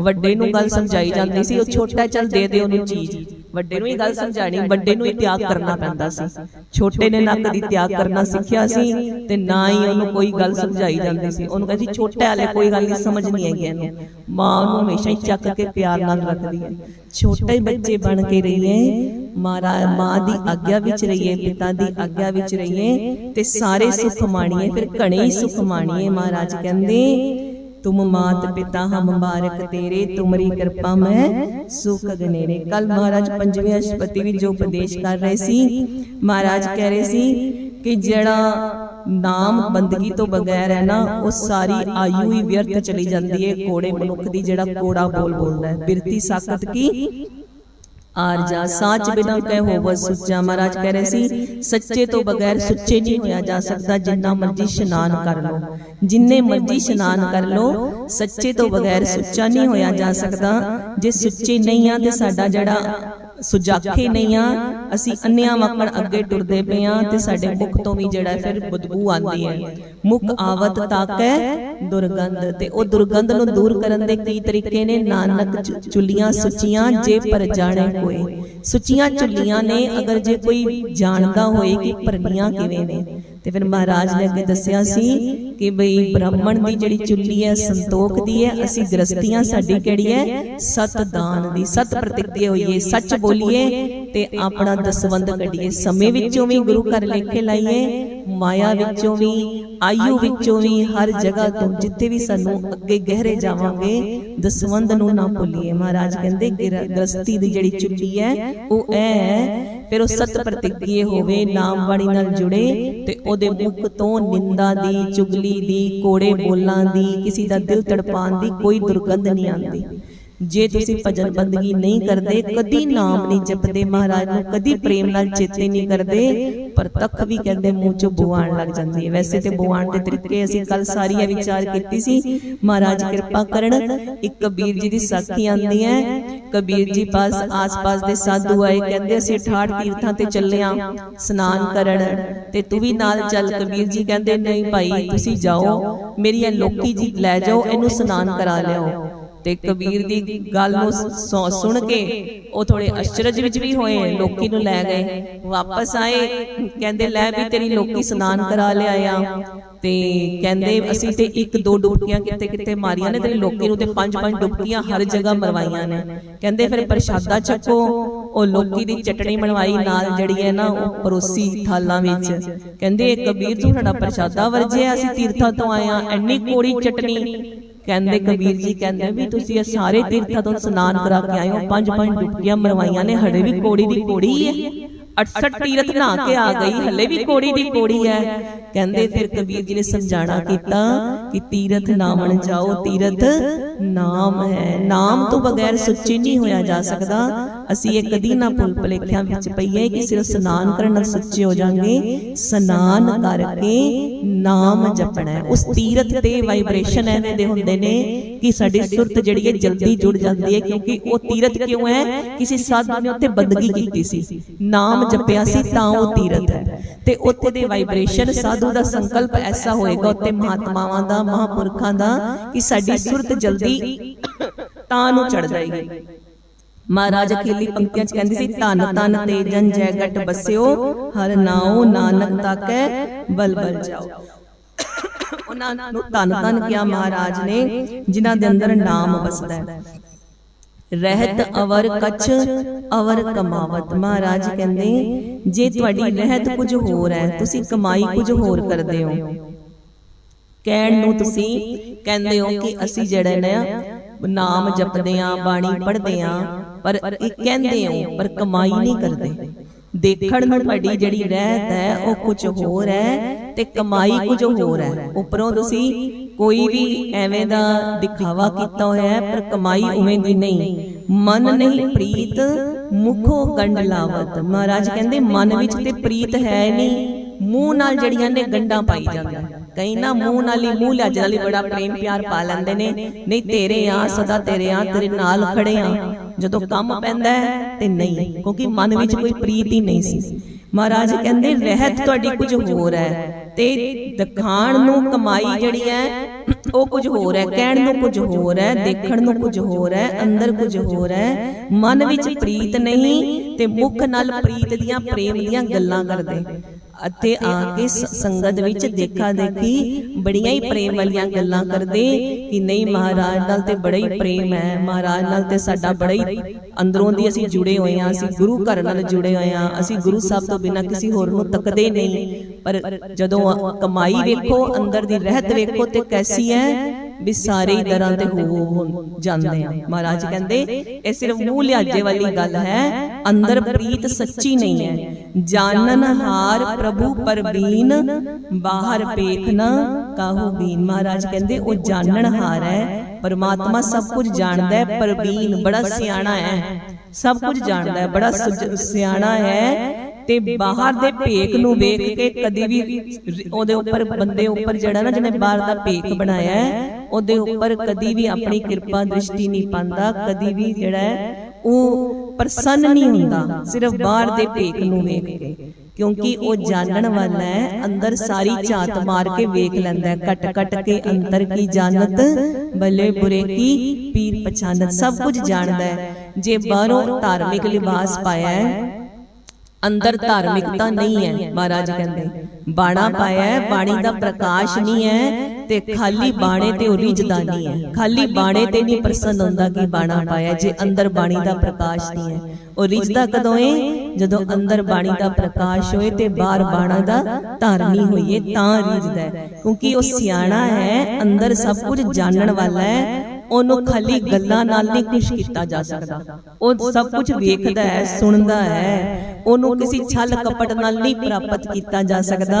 A: ਵੱਡੇ ਨੂੰ ਗੱਲ ਸਮਝਾਈ ਜਾਂਦੀ ਸੀ ਉਹ ਛੋਟਾ ਚੱਲ ਦੇ ਦੇ ਉਹਨੂੰ ਚੀਜ਼। ਵੱਡੇ ਨੂੰ ਹੀ ਗੱਲ ਸਮਝਾਣੀ ਵੱਡੇ ਨੂੰ ਹੀ ਤਿਆਗ ਕਰਨਾ ਪੈਂਦਾ ਸੀ। ਛੋਟੇ ਨੇ ਨਾ ਕਦੀ ਤਿਆਗ ਕਰਨਾ ਸਿੱਖਿਆ ਸੀ ਤੇ ਨਾ ਹੀ ਉਹਨੂੰ ਕੋਈ ਗੱਲ ਸਮਝਾਈ ਜਾਂਦੀ ਸੀ। ਉਹਨੂੰ ਕਹਿੰਦੀ ਛੋਟੇ ਵਾਲੇ ਕੋਈ ਗੱਲ ਨਹੀਂ ਸਮਝ ਨਹੀਂ ਆਈ ਇਹਨੂੰ ਮਾਂ ਉਹਨੂੰ ਹਮੇਸ਼ਾ ਹੀ ਚੱਕ ਕੇ ਪਿਆਰ ਨਾਲ ਰੱਖਦੀ ਹੈ ਛੋਟੇ ਬੱਚੇ ਬਣ ਕੇ ਰਹੀਏ ਮਾਰਾ ਮਾਂ ਦੀ ਆਗਿਆ ਵਿੱਚ ਰਹੀਏ, ਪਿਤਾ ਦੀ ਆਗਿਆ ਵਿੱਚ ਰਹੀਏ, ਤੇ ਸਾਰੇ ਸੁਖ ਮਾਣੀਏ, ਫਿਰ ਘਣੇ ਹੀ ਸੁਖ ਮਾਣੀਏ ਮਹਾਰਾਜ ਕਹਿੰਦੇ, ਤੁਮ ਮਾਤ ਪਿਤਾ ਹਮ ਬਾਰਕ ਤੇਰੇ, ਤੁਮਰੀ ਕਿਰਪਾ ਮੈਂ ਸੁਖ ਗਨੇਰੇ। ਕੱਲ ਮਹਾਰਾਜ ਪੰਜਵੇਂ ਅਸ਼ਪਤੀ ਵਿੱਚ ਜੋ ਉਪਦੇਸ਼ ਕਰ ਰਹੇ ਸੀ, ਮਹਾਰਾਜ ਕਹਿ ਰਹੇ ਸੀ ਕਿ ਜਿਹੜਾ ਨਾਮ ਬੰਦਗੀ ਤੋਂ ਬਗੈਰ ਹੈ ਨਾ, ਉਹ ਸਾਰੀ ਆਯੂ ਹੀ ਵਿਅਰਥ ਚਲੀ ਜਾਂਦੀ ਹੈ। ਕੋੜੇ ਮਨੁੱਖ ਦੀ ਜਿਹੜਾ ਕੋੜਾ ਬੋਲ ਬੋਲਦਾ ਹੈ। ਬਿਰਤੀ ਸਾਖਤ ਕੀ? ਆਰ ਜਾ ਸਾਚ ਬਿਨਾ ਕਹਿ ਹੋਵ, ਸੁੱਚਾ ਮਹਾਰਾਜ ਕਹਿ ਰਹੇ ਸੀ, ਸੱਚੇ ਤੋਂ ਬਗੈਰ ਸੁੱਚੇ ਨਹੀਂ ਹੋਇਆ ਜਾ ਸਕਦਾ, ਜਿੰਨਾ ਮਰਜ਼ੀ ਇਸ਼ਨਾਨ ਕਰ ਲੋ ਜਿੰਨੇ ਮਰਜ਼ੀ ਇਸ਼ਨਾਨ ਕਰ ਲੋ ਸੱਚੇ ਤੋਂ ਬਗੈਰ ਸੁੱਚਾ ਨਹੀਂ ਹੋਇਆ ਜਾ ਸਕਦਾ। ਜੇ ਸੁੱਚੇ ਨਹੀਂ ਆ ਤੇ ਸਾਡਾ ਜਿਹੜਾ ਸੁਜਾਖੇ ਨਹੀਂ ਆ ਅਸੀਂ ਅੰਨਿਆਂ ਵਾਕਣ ਅੱਗੇ ਟੁਰਦੇ ਪਏ ਆ ਤੇ ਸਾਡੇ ਮੁਖ ਤੋਂ ਵੀ ਜਿਹੜਾ ਫਿਰ ਬਦਬੂ ਆਂਦੀ ਹੈ। ਮੁਖ ਆਵਤ ਤਾਕੈ ਦੁਰਗੰਧ ਤੇ ਉਹ ਦੁਰਗੰਧ ਨੂੰ ਦੂਰ ਕਰਨ ਦੇ ਕੀ ਤਰੀਕੇ ਨੇ। ਨਾਨਕ ਚੁੱਲੀਆਂ ਸੁੱਚੀਆਂ ਜੇ ਪਰ ਜਾਣੇ ਕੋਈ। ਸੁੱਚੀਆਂ ਚੁੱਲੀਆਂ ਨੇ ਅਗਰ ਜੇ ਕੋਈ ਜਾਣਦਾ ਹੋਏ ਕਿ ਭਰਨੀਆਂ ਕਿਵੇਂ ਨੇ। ਤੇ ਫਿਰ ਮਹਾਰਾਜ ਨੇ ਅੱਗੇ ਦੱਸਿਆ ਸੀ ਕਿ ਬਈ ਬ੍ਰਾਹਮਣ ਦੀ ਜਿਹੜੀ ਚੁੱਲੀ ਹੈ, ਸੰਤੋਖ ਦੀ ਹੈ, ਅਸੀਂ ਗ੍ਰਸਤੀਆਂ ਸਾਡੀ ਕਿਹੜੀ ਹੈ? ਸਤ ਦਾਨ ਦੀ, ਸਤ ਪ੍ਰਤੀਗਿਆ ਹੋਈਏ ਸੱਚ ਬੋਲੀਏ ਤੇ ਆਪਣਾ ਦਸਵੰਦ ਕੱਢੀਏ। ਸਮੇਂ ਵਿੱਚੋਂ ਵੀ ਗੁਰੂ ਘਰ ਲੇਖੇ ਲਾਈਏ ਮਾਇਆ ਵਿੱਚੋਂ ਵੀ, ਆਯੂ ਵਿੱਚੋਂ ਵੀ, ਹਰ ਜਗ੍ਹਾ ਤੋਂ ਜਿੱਥੇ ਵੀ ਸਾਨੂੰ ਅੱਗੇ ਗਹਿਰੇ ਜਾਵਾਂਗੇ, ਦਸਵੰਦ ਨੂੰ ਨਾ ਭੁੱਲੀਏ। ਮਹਾਰਾਜ ਕਹਿੰਦੇ ਗ੍ਰਸਤੀ ਦੀ ਜਿਹੜੀ ਚੁੱਪੀ ਹੈ, ਉਹ ਇਹ ਫਿਰ ਉਹ ਸਤ ਪ੍ਰਤੀਗਿਆ ਹੋਵੇ ਨਾਮ ਬਾਣੀ ਨਾਲ ਜੁੜੇ, ਤੇ ਉਹਦੇ ਮੁਖ ਤੋਂ ਨਿੰਦਾ ਦੀ, ਚੁਗਲੀ ਦੀ, ਕੋੜੇ ਬੋਲਾਂ ਦੀ, ਕਿਸੇ ਦਾ ਦਿਲ ਤੜਪਾਉਣ ਦੀ ਕੋਈ ਦੁਰਗੰਧ ਨਹੀਂ ਆਉਂਦੀ। ਜੇ ਤੁਸੀਂ ਭਜਨ ਬੰਦਗੀ ਨਹੀਂ ਕਰਦੇ, ਕਦੀ ਨਾਮ ਨਹੀਂ ਜਪਦੇ ਮਹਾਰਾਜ ਨੂੰ, ਕਦੀ ਪ੍ਰੇਮ ਨਾਲ ਚੇਤੇ ਨਹੀਂ ਕਰਦੇ, ਪਰ ਵੀ ਕਹਿੰਦੇ ਮੂੰਹ ਚੋਂ ਬੁਆਣ ਲੱਗ ਜਾਂਦੀ ਹੈ। ਵੈਸੇ ਤੇ ਬੁਆਣ ਦੇ ਤਰੀਕੇ ਅਸੀਂ ਕੱਲ ਸਾਰੀ ਇਹ ਵਿਚਾਰ ਕੀਤੀ ਸੀ। ਮਹਾਰਾਜ ਕਿਰਪਾ ਕਰਨ, ਇੱਕ ਕਬੀਰ ਜੀ ਦੀ ਸਾਖੀ ਆਂਦੀ ਹੈ। ਕਬੀਰ ਜੀ ਪਾਸ ਆਸ-ਪਾਸ ਦੇ ਸਾਧੂ ਆਏ, ਕਹਿੰਦੇ ਅਸੀਂ 68 ਤੀਰਥਾਂ ਤੇ ਚੱਲੇ ਆ ਇਸ਼ਨਾਨ ਕਰਨ। ਤੇ ਤੂੰ ਵੀ ਨਾਲ ਚੱਲ ਕਬੀਰ ਜੀ, ਕਹਿੰਦੇ, ਨਹੀਂ ਭਾਈ, ਤੁਸੀਂ ਜਾਓ, ਮੇਰੀਆਂ ਲੋਕੀ ਜੀ ਲੈ ਜਾਓ, ਇਹਨੂੰ ਇਸ਼ਨਾਨ ਕਰਾ ਲਿਆਓ। ਤੇ ਕਬੀਰ ਦੀ ਗੱਲ ਨੂੰ ਸੁ- ਸੁਣ ਕੇ ਉਹ ਥੋੜੇ ਅਚਰਜ ਵਿੱਚ ਵੀ ਹੋਏ, ਲੋਕੀ ਨੂੰ ਲੈ ਗਏ। ਵਾਪਸ ਆਏ, ਕਹਿੰਦੇ, ਲੈ ਵੀ ਤੇਰੀ ਲੋਕੀ ਸਨਾਨ ਕਰਾ ਲਿਆਇਆ ਤੇ ਕਹਿੰਦੇ, ਅਸੀਂ ਤੇ ਇੱਕ ਦੋ ਡੁਬਕੀਆਂ ਕਿਤੇ ਕਿਤੇ ਮਾਰੀਆਂ ਨੇ, ਤੇਰੀ ਲੋਕੀ ਨੂੰ ਤੇ ਪੰਜ ਪੰਜ ਡੁਬਕੀਆਂ ਹਰ ਜਗ੍ਹਾ ਮਰਵਾਈਆਂ ਨੇ। ਕਹਿੰਦੇ, ਫਿਰ ਪ੍ਰਸ਼ਾਦਾ ਚੱਕੋ। ਉਹ ਲੋਕੀ ਦੀ ਚਟਣੀ ਬਣਵਾਈ ਨਾਲ ਜਿਹੜੀ ਹੈ ਨਾ, ਉਹ ਪਰੋਸੀ ਥਾਲਾਂ ਵਿੱਚ। ਕਹਿੰਦੇ ਕਬੀਰ ਤੂੰ ਸਾਡਾ ਪ੍ਰਸ਼ਾਦਾ ਵਰਜਿਆ, ਅਸੀਂ ਤੀਰਥਾਂ ਤੋਂ ਆਇਆ ਆ ਐਨੀ ਕੋੜੀ ਚਟਣੀ। ਕਹਿੰਦੇ ਕਬੀਰ ਜੀ ਕਹਿੰਦੇ ਵੀ ਤੁਸੀਂ ਇਹ ਸਾਰੇ ਤੀਰਥਾਂ ਤੋਂ ਇਸ਼ਨਾਨ ਕਰਾ ਕੇ ਆਏ ਹੋ। ਪੰਜ ਪੰਜ ਡੁਬਕੀਆਂ ਮਰਵਾਈਆਂ ਨੇ ਹੜੇ ਵੀ ਕੋੜੀ ਦੀ ਕੋੜੀ ਹੈ 68 ਤੀਰਥ ਨਹਾ ਕੇ ਆ ਗਈ ਹੱਲੇ ਵੀ ਕੋੜੀ ਦੀ ਕੋੜੀ ਹੈ। ਕਹਿੰਦੇ ਫਿਰ ਕਬੀਰ ਜੀ ਨੇ ਸਮਝਾਣਾ ਕੀਤਾ ਕਿ ਤੀਰਥ ਨਾਮਣ ਜਾਓ ਤੀਰਥ ਨਾਮ ਹੈ। ਨਾਮ ਤੋਂ ਬਗੈਰ ਸੁੱਚੇ ਨਹੀਂ ਹੋਇਆ ਜਾ ਸਕਦਾ। ਅਸੀਂ ਇਹ ਕਦੀ ਨਾ ਭੁੱਲ ਭੁਲੇਖਿਆਂ ਵਿੱਚ ਪਈਏ ਕਿ ਸਿਰਫ ਇਸ਼ਨਾਨ ਕਰਨ ਨਾਲ ਸੁੱਚੇ ਹੋ ਜਾਾਂਗੇ ਇਸ਼ਨਾਨ ਕਰਕੇ ਨਾਮ ਜਪਣਾ ਹੈ। ਉਸ ਤੀਰਥ ਤੇ ਵਾਈਬ੍ਰੇਸ਼ਨ ਐਵੇਂ ਦੇ ਹੁੰਦੇ ਨੇ ਕਿ ਸਾਡੀ ਸੁਰਤ ਜਿਹੜੀ ਹੈ ਜਲਦੀ ਜੁੜ ਜਾਂਦੀ ਹੈ ਕਿਉਂਕਿ ਉਹ ਤੀਰਥ ਕਿਉਂ ਹੈ? ਕਿਸੇ ਸਾਧੂ ਨੇ ਉੱਥੇ ਬੰਦਗੀ ਕੀਤੀ ਸੀ। ਨਾਮ ਜਪਿਆ ਸੀ ਤਾਂ ਉਹ ਤੀਰਥ ਹੈ। ਤੇ ਉੱਥੇ ਦੇ ਵਾਈਬ੍ਰੇਸ਼ਨ ਸਾਧੂ ਦਾ ਸੰਕਲਪ ਐਸਾ ਹੋਏਗਾ, ਉੱਥੇ ਮਹਾਤਮਾਵਾਂ ਦਾ, ਮਹਾਪੁਰਖਾਂ ਦਾ ਕਿ ਸਾਡੀ ਸੁਰਤ ਜਲਦੀ ਤਾਂ ਨੂੰ ਚੜ ਜਾਏਗੀ। ਮਹਾਰਾਜ ਅਖੀਲੀ ਪੰਕਤੀਆਂ ਚ ਕਹਿੰਦੇ ਸੀ, ਧਨ ਧਨ ਤੇਜਨ ਜੈਗਟ ਬਸਿਓ, ਹਰ ਨਾਉ ਨਾਨਕ ਤਾਕੈ, ਬਲ ਬਲ ਜਾਓ। ਉਹਨਾਂ ਨੂੰ ਧਨ ਧਨ ਕਿਹਾ ਮਹਾਰਾਜ ਨੇ, ਜਿਨ੍ਹਾਂ ਦੇ ਅੰਦਰ ਨਾਮ ਵਸਦਾ ਹੈ। ਰਹਿਤ ਅਵਰ ਕਛ, ਅਵਰ ਕਮਾਵਤ। ਮਹਾਰਾਜ ਕਹਿੰਦੇ, ਜੇ ਤੁਹਾਡੀ ਰਹਿਤ ਕੁਝ ਹੋਰ ਹੈ, ਤੁਸੀਂ ਕਮਾਈ ਕੁਝ ਹੋਰ ਕਰਦੇ ਹੋ। ਕਹਿਣ ਨੂੰ ਤੁਸੀਂ ਕਹਿੰਦੇ ਹੋ ਕਿ ਅਸੀਂ ਜਿਹੜੇ ਨਾ, ਨਾਮ ਜਪਦੇ ਆਂ ਬਾਣੀ ਪੜ੍ਹਦੇ ਆਂ ਪਰ ਇਹ ਕਹਿੰਦੇ ਹੋ ਪਰ ਕਮਾਈ ਨਹੀਂ ਕਰਦੇ। ਦੇਖਣ ਨੂੰ ਤੁਹਾਡੀ ਜਿਹੜੀ ਰਹਿਤ ਹੈ ਉਹ ਕੁਝ ਹੋਰ ਹੈ ਤੇ ਕਮਾਈ ਕੁਝ ਹੋਰ ਹੈ। ਉੱਪਰੋਂ ਤੁਸੀਂ ਕੋਈ ਵੀ ਐਵੇਂ ਦਾ ਦਿਖਾਵਾ ਕੀਤਾ ਹੋਇਆ ਹੈ ਪਰ ਕਮਾਈ ਉਵੇਂ ਦੀ ਨਹੀਂ। ਮਨ ਨਹੀਂ ਪ੍ਰੀਤ ਮੁਖੋ ਗੰਡ ਲਾਵਤ ਮਹਾਰਾਜ ਕਹਿੰਦੇ ਮਨ ਵਿੱਚ ਤੇ ਪ੍ਰੀਤ ਹੈ ਨਹੀਂ। ਮੂੰਹ ਨਾਲ ਜਿਹੜੀਆਂ ਨੇ ਗੰਡਾਂ ਪਾਈ ਜਾਂਦਾ ਕਈ ਨਾ ਮੂੰਹ ਨਾਲ ਹੀ ਮੂੰਹ ਲਿਆਜ ਨਾਲ ਹੀ ਬੜਾ ਪ੍ਰੇਮ ਪਿਆਰ ਪਾ ਲੈਂਦੇ ਨੇ ਨਹੀਂ ਤੇਰੇ ਆ ਸਦਾ ਤੇਰੇ ਆ ਤੇਰੇ ਨਾਲ ਖੜੇ ਆ ਜਦੋਂ ਕੰਮ ਪੈਂਦਾ ਹੈ ਤੇ ਨਹੀਂ ਕਿਉਂਕਿ ਮਨ ਵਿੱਚ ਕੋਈ ਪ੍ਰੀਤ ਹੀ ਨਹੀਂ ਸੀ। ਮਹਾਰਾਜ ਕਹਿੰਦੇ ਰਹਿਤ ਤੁਹਾਡੀ ਕੁਝ ਹੋਰ ਹੈ ਤੇ ਦਿਖਾਣ ਨੂੰ ਕਮਾਈ ਜਿਹੜੀ ਹੈ ਉਹ ਕੁਝ ਹੋਰ ਹੈ ਕਹਿਣ ਨੂੰ ਕੁਝ ਹੋਰ ਹੈ ਦੇਖਣ ਨੂੰ ਕੁਝ ਹੋਰ ਹੈ ਅੰਦਰ ਕੁਝ ਹੋਰ ਹੈ। ਮਨ ਵਿੱਚ ਪ੍ਰੀਤ ਨਹੀਂ ਤੇ ਮੁਖ ਨਾਲ ਪ੍ਰੀਤ ਦੀਆਂ ਪ੍ਰੇਮ ਦੀਆਂ ਗੱਲਾਂ ਕਰਦੇ। ਅਤੇ ਆ ਕੇ ਸੰਗਤ ਵਿੱਚ ਦੇਖਾ ਦੇਖੀ ਬੜੀਆਂ ਹੀ ਪ੍ਰੇਮ ਵਾਲੀਆਂ ਗੱਲਾਂ ਕਰਦੇ ਕਿ ਨਹੀਂ ਮਹਾਰਾਜ ਨਾਲ ਤੇ ਬੜਾ ਹੀ ਪ੍ਰੇਮ ਹੈ ਮਹਾਰਾਜ ਨਾਲ ਤੇ ਸਾਡਾ ਬੜਾ ਹੀ ਅੰਦਰੋਂ ਦੀ ਅਸੀਂ ਜੁੜੇ ਹੋਏ ਹਾਂ ਅਸੀਂ ਗੁਰੂ ਘਰ ਨਾਲ ਜੁੜੇ ਹੋਏ ਹਾਂ ਅਸੀਂ ਗੁਰੂ ਸਾਹਿਬ ਤੋਂ ਬਿਨਾਂ ਕਿਸੇ ਹੋਰ ਨੂੰ ਤੱਕਦੇ ਨਹੀਂ। ਪਰ ਜਦੋਂ ਕਮਾਈ ਵੇਖੋ ਅੰਦਰ ਦੀ ਰਹਿਤ ਵੇਖੋ ਤੇ ਕੈਸੀ ਹੈ ਵੀ ਸਾਰੇ ਹੀ ਦਰਾਂ ਤੇ ਹੋ ਹੋ ਜਾਂਦੇ ਆ। ਮਹਾਰਾਜ ਕਹਿੰਦੇ ਇਹ ਸਿਰਫ ਮੂੰਹ ਲਿਆਜੇ ਵਾਲੀ ਗੱਲ ਹੈ। ਅੰਦਰ ਪ੍ਰੀਤ ਸੱਚੀ ਨਹੀਂ ਹੈ। ਜਾਣਨ ਹਾਰ ਪ੍ਰਭੂ ਪਰਬੀਨ ਬਾਹਰ ਪੇਖਣਾ ਕਾਹੂ ਬੀਨ। ਮਹਾਰਾਜ ਕਹਿੰਦੇ ਉਹ ਜਾਣਨ ਹਾਰ ਹੈ। ਪਰਮਾਤਮਾ ਸਭ ਕੁਝ ਜਾਣਦਾ ਹੈ। ਪਰਬੀਨ ਬੜਾ ਸਿਆਣਾ ਹੈ। ਸਭ ਕੁਝ ਜਾਣਦਾ ਹੈ। ਬੜਾ ਸਿਆਣਾ ਹੈ। ਤੇ ਬਾਹਰ ਦੇ ਭੇਕ ਨੂੰ ਵੇਖ ਕੇ ਕਦੀ ਵੀ ਉਹਦੇ ਉੱਪਰ ਬੰਦੇ ਉੱਪਰ ਜਿਹੜਾ ਨਾ ਜਿਹਨੇ ਬਾਹਰ ਦਾ ਭੇਖ ਬਣਾਇਆ ਹੈ, ਉਹਦੇ ਉੱਪਰ ਕਦੀ ਵੀ ਆਪਣੀ ਕਿਰਪਾ ਦ੍ਰਿਸ਼ਟੀ ਨਹੀਂ ਪਾਉਂਦਾ, ਕਦੀ ਵੀ ਜਿਹੜਾ ਹੈ, ਉਹ ਪ੍ਰਸੰਨ ਨਹੀਂ ਹੁੰਦਾ, ਸਿਰਫ ਬਾਹਰ ਦੇ ਭੇਖ ਨੂੰ ਵੇਖ ਕੇ। ਕਿਉਂਕਿ ਉਹ ਜਾਣਨ ਵਾਲਾ ਹੈ, ਅੰਦਰ ਸਾਰੀ ਝਾਤ ਮਾਰ ਕੇ ਵੇਖ ਲੈਂਦਾ ਹੈ ਕਟ ਕਟ ਕੇ ਅੰਦਰ ਕੀ ਜਾਣਤ, ਭਲੇ ਬੁਰੇ ਕੀ, ਪੀਰ ਪਛਾਨਤ ਸਭ ਕੁਝ ਜਾਣਦਾ ਹੈ। ਜੇ ਬਾਹਰੋਂ ਧਾਰਮਿਕ ਲਿਬਾਸ ਪਾਇਆ ਹੈ ਅੰਦਰ ਧਾਰਮਿਕਤਾ ਨਹੀਂ ਹੈ ਮਹਾਰਾਜ ਕਹਿੰਦੇ। ਬਾਣਾ ਪਾਇਆ ਬਾਣੀ ਦਾ ਪ੍ਰਕਾਸ਼ ਨਹੀਂ ਹੈ ਤੇ ਖਾਲੀ ਬਾਣੇ ਤੇ ਉਹ ਰਿਝਦਾ ਨਹੀਂ ਹੈ। ਖਾਲੀ ਬਾਣੇ ਤੇ ਨਹੀਂ ਪ੍ਰਸੰਨ ਹੁੰਦਾ ਕਿ ਬਾਣਾ ਪਾਇਆ ਜੇ ਅੰਦਰ ਬਾਣੀ ਦਾ ਪ੍ਰਕਾਸ਼ ਨਹੀਂ ਹੈ। ਉਹ ਰਿਝਦਾ ਕਦੋਂ ਹੈ ਜਦੋਂ ਅੰਦਰ ਬਾਣੀ ਦਾ ਪ੍ਰਕਾਸ਼ ਹੋਏ ਤੇ ਬਾਹਰ ਬਾਣਾ ਦਾ ਧਾਰਨੀ ਹੋਈਏ ਤਾਂ ਰਿਝਦਾ ਹੈ। ਕਿਉਂਕਿ ਉਹ ਸਿਆਣਾ ਹੈ ਅੰਦਰ ਸਭ ਕੁਝ ਜਾਣਨ ਵਾਲਾ ਹੈ। ਉਹਨੂੰ ਖਾਲੀ ਗੱਲਾਂ ਨਾਲ ਨਹੀਂ ਖੁਸ਼ ਕੀਤਾ ਜਾ ਸਕਦਾ। ਉਹ ਸਭ ਕੁਝ ਵੇਖਦਾ ਹੈ ਸੁਣਦਾ ਹੈ। ਉਹਨੂੰ ਕਿਸੇ ਛਲ ਕਪਟ ਨਾਲ ਨਹੀਂ ਪ੍ਰਾਪਤ ਕੀਤਾ ਜਾ ਸਕਦਾ।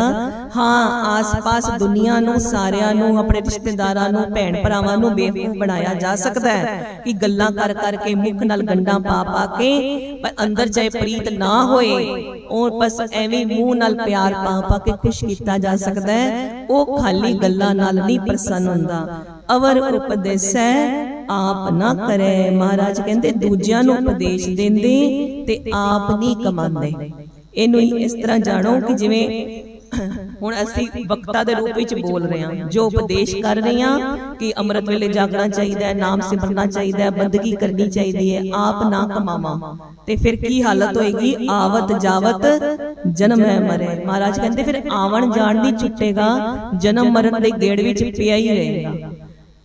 A: ਹਾਂ ਆਸ-ਪਾਸ ਦੁਨੀਆ ਨੂੰ ਸਾਰਿਆਂ ਨੂੰ ਆਪਣੇ ਰਿਸ਼ਤੇਦਾਰਾਂ ਨੂੰ ਭੈਣ ਭਰਾਵਾਂ ਨੂੰ ਬੇਵਕੂਫ ਬਣਾਇਆ ਜਾ ਸਕਦਾ ਹੈ ਕਿ ਗੱਲਾਂ ਕਰ ਕਰਕੇ ਮੁਖ ਨਾਲ ਗੰਡਾਂ ਪਾ ਪਾ ਕੇ ਪਰ ਅੰਦਰ ਚਾਹੇ ਪ੍ਰੀਤ ਨਾ ਹੋਏ ਉਹ ਬਸ ਐਵੇਂ ਮੂੰਹ ਨਾਲ ਪਿਆਰ ਪਾ ਪਾ ਕੇ ਖੁਸ਼ ਕੀਤਾ ਜਾ ਸਕਦਾ ਹੈ। ਉਹ ਖਾਲੀ ਗੱਲਾਂ ਨਾਲ ਨਹੀਂ ਪ੍ਰਸੰਨ ਹੁੰਦਾ ਅਵਰ ਉਪਦੇਸੈ ਆਪ ਨਾ ਕਰੇ। ਮਹਾਰਾਜ ਕਹਿੰਦੇ, ਦੂਜਿਆਂ ਨੂੰ ਉਪਦੇਸ਼ ਦਿੰਦੇ ਤੇ ਆਪ ਨਹੀਂ ਕਮਾਉਂਦੇ। ਇਹਨੂੰ ਇਸ ਤਰ੍ਹਾਂ ਜਾਣੋ ਕਿ ਜਿਵੇਂ ਹੁਣ ਅਸੀਂ ਵਕਤਾ ਦੇ ਰੂਪ ਵਿੱਚ ਬੋਲ ਰਹੇ ਹਾਂ, ਜੋ ਉਪਦੇਸ਼ ਕਰ ਰਹੇ ਹਾਂ ਕਿ ਅੰਮ੍ਰਿਤ ਵੇਲੇ ਜਾਗਣਾ ਚਾਹੀਦਾ ਹੈ, ਨਾਮ ਸਿਮਰਨਾ ਚਾਹੀਦਾ ਹੈ, ਬੰਦਗੀ ਕਰਨੀ ਚਾਹੀਦੀ ਹੈ, ਆਪ ਨਾ ਕਮਾਵਾਂ। ਤੇ ਫਿਰ ਕੀ ਹਾਲਤ ਹੋਏਗੀ? ਆਵਤ ਜਾਵਤ ਜਨਮ ਹੈ ਮਰੇ। ਮਹਾਰਾਜ ਕਹਿੰਦੇ, ਫਿਰ ਆਵਣ ਜਾਣ ਦੀ ਛੁੱਟੇਗਾ, ਜਨਮ ਮਰਨ ਦੇ ਗੇੜ ਵਿੱਚ ਪਿਆ ਹੀ ਰਹੇਗਾ।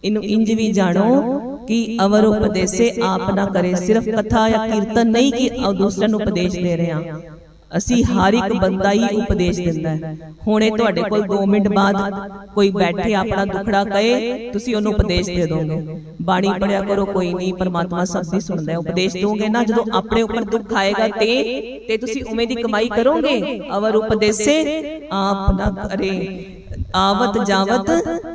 A: ਇਹਨੂੰ ਇੰਜ ਵੀ ਜਾਣੋ ਕਿ ਅਵਰ ਉਪਦੇਸੇ ਆਪ ਨਾ ਕਰੇ, ਸਿਰਫ ਕਥਾ ਜਾਂ ਕੀਰਤਨ ਨਹੀਂ ਕਿ ਉਹ ਦੂਸਰਿਆਂ ਨੂੰ ਉਪਦੇਸ਼ ਦੇ ਰਹੇ ਹਾਂ। ਅਸੀਂ ਹਰ ਇੱਕ ਬੰਦਾ ਹੀ ਉਪਦੇਸ਼ ਦਿੰਦਾ ਹੈ। ਹੁਣੇ ਤੁਹਾਡੇ ਕੋਲ 2 ਮਿੰਟ ਬਾਅਦ ਕੋਈ ਬੈਠੇ ਆਪਣਾ ਦੁਖੜਾ ਕਹੇ, ਤੁਸੀਂ ਉਹਨੂੰ ਉਪਦੇਸ਼ ਦੇ ਦੋਗੇ। ਬਾਣੀ ਪੜਿਆ ਕਰੋ, ਕੋਈ ਨਹੀਂ, ਪਰਮਾਤਮਾ ਸਭ ਦੀ ਸੁਣਦਾ ਹੈ। ਉਪਦੇਸ਼ ਦੋਗੇ ਨਾ, ਜਦੋਂ ਆਪਣੇ ਉੱਪਰ ਦੁੱਖ ਆਏਗਾ ਤੇ ਤੇ ਤੁਸੀਂ ਉਵੇਂ ਦੀ ਕਮਾਈ ਕਰੋਗੇ? ਅਵਰ ਉਪਦੇਸੇ ਆਪ ਨਾ ਕਰੇ। ਆਵਤ ਜਾਵਤ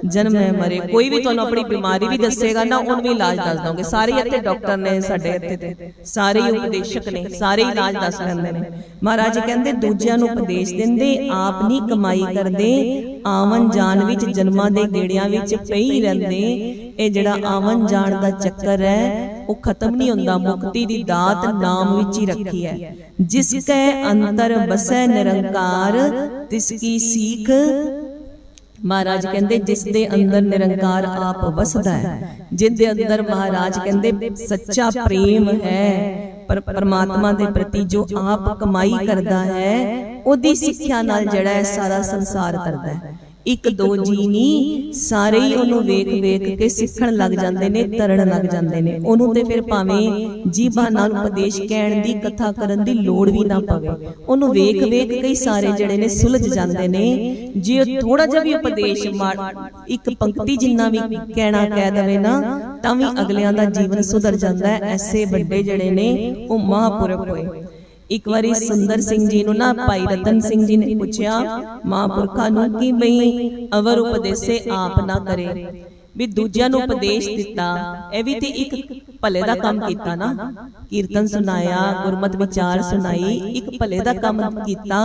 A: ਜਨਮ ਮਰੇ। ਕੋਈ ਵੀ ਤੁਹਾਨੂੰ ਆਪਣੀ ਬਿਮਾਰੀ ਵੀ ਦੱਸੇਗਾ ਨਾ ਉਹਨੂੰ ਵੀ ਇਲਾਜ ਦੱਸ ਦੋਗੇ। ਸਾਰੇ ਇੱਥੇ ਡਾਕਟਰ ਨੇ ਸਾਡੇ ਇੱਥੇ ਤੇ ਸਾਰੇ ਹੀ ਉਪਦੇਸ਼ਕ ਨੇ ਸਾਰੇ ਹੀ ਇਲਾਜ ਦੱਸ ਲੈਂਦੇ ਨੇ। ਮਹਾਰਾਜ ਕਹਿੰਦੇ ਦੂਜਿਆਂ ਨੂੰ ਉਪਦੇਸ਼ ਦਿੰਦੇ ਆਪ ਨਹੀਂ ਕਮਾਈ ਕਰਦੇ ਆਵਨ ਜਾਣ ਵਿੱਚ ਜਨਮਾਂ ਦੇ ਗੇੜਿਆਂ ਵਿੱਚ ਪਈ ਰਹਿੰਦੇ। ਇਹ ਜਿਹੜਾ ਆਵਨ ਜਾਣ ਦਾ ਚੱਕਰ ਹੈ ਉਹ ਖਤਮ ਨਹੀਂ ਹੁੰਦਾ ਮੁਕਤੀ ਦੀ ਦਾਤ ਨਾਮ ਵਿੱਚ ਹੀ ਰੱਖੀ ਹੈ। ਜਿਸ ਕੈ ਅੰਤਰ ਬਸੈ ਨਿਰੰਕਾਰ ਤਿਸ ਕੀ ਸੀਖ ਮਹਾਰਾਜ ਕਹਿੰਦੇ ਜਿਸ ਦੇ ਅੰਦਰ ਨਿਰੰਕਾਰ ਆਪ ਵਸਦਾ ਹੈ ਜਿੰਦੇ ਅੰਦਰ ਮਹਾਰਾਜ ਕਹਿੰਦੇ, ਸੱਚਾ ਪ੍ਰੇਮ ਹੈ, ਪਰ ਪਰਮਾਤਮਾ ਦੇ ਪ੍ਰਤੀ ਜੋ ਆਪ ਕਮਾਈ ਕਰਦਾ ਹੈ, ਉਹਦੀ ਸਿੱਖਿਆ ਨਾਲ ਜਿਹੜਾ ਹੈ ਸਾਰਾ ਸੰਸਾਰ ਤਰਦਾ ਹੈ। ਇੱਕ ਦੋ ਜੀ ਨਹੀਂ ਸਾਰੇ ਹੀ ਉਹਨੂੰ ਵੇਖ ਵੇਖ ਕੇ ਸਿੱਖਣ ਲੱਗ ਜਾਂਦੇ ਨੇ ਤਰਨ ਲੱਗ ਜਾਂਦੇ ਨੇ। ਉਹਨੂੰ ਤੇ ਫਿਰ ਭਾਵੇਂ ਜੀਭਾਂ ਨਾਲ ਉਪਦੇਸ਼ ਕਹਿਣ ਦੀ ਕਥਾ ਕਰਨ ਦੀ ਲੋੜ ਵੀ ਨਾ ਪਵੇ। ਉਹਨੂੰ ਵੇਖ ਵੇਖ ਕਈ ਸਾਰੇ ਜਿਹੜੇ ਨੇ ਸੁਲਝ ਜਾਂਦੇ ਨੇ। ਜੇ ਥੋੜਾ ਜਿਹਾ ਵੀ ਉਪਦੇਸ਼ ਮਾੜ- ਇੱਕ ਪੰਕਤੀ ਜਿੰਨਾ ਵੀ ਕਹਿਣਾ ਕਹਿ ਦਵੇ ਨਾ, ਤਾਂ ਵੀ ਅਗਲਿਆਂ ਦਾ ਜੀਵਨ ਸੁਧਰ ਜਾਂਦਾ ਹੈ। ਐਸੇ ਵੱਡੇ ਜਿਹੜੇ ਨੇ, ਉਹ ਮਹਾਂਪੁਰਖ ਹੋਏ। ਇੱਕ ਵਾਰੀ ਸੁੰਦਰ ਸਿੰਘ ਜੀ ਨੂੰ ਨਾ ਭਾਈ ਰਤਨ ਸਿੰਘ ਜੀ ਨੇ ਪੁੱਛਿਆ, ਮਹਾਂਪੁਰਖਾਂ ਨੂੰ ਕਿ ਬਈ? ਅਵਰ ਉਪਦੇਸੇ ਆਪ ਨਾ ਕਰੇ। ਵੀ ਦੂਜਿਆਂ ਨੂੰ ਉਪਦੇਸ਼ ਦਿੱਤਾ। ਇਹ ਵੀ ਤੇ ਇੱਕ ਭਲੇ ਦਾ ਕੰਮ ਕੀਤਾ ਨਾ। ਕੀਰਤਨ ਸੁਣਾਇਆ ਗੁਰਮਤ ਵਿਚਾਰ ਸੁਣਾਈ ਇੱਕ ਭਲੇ ਦਾ ਕੰਮ ਕੀਤਾ।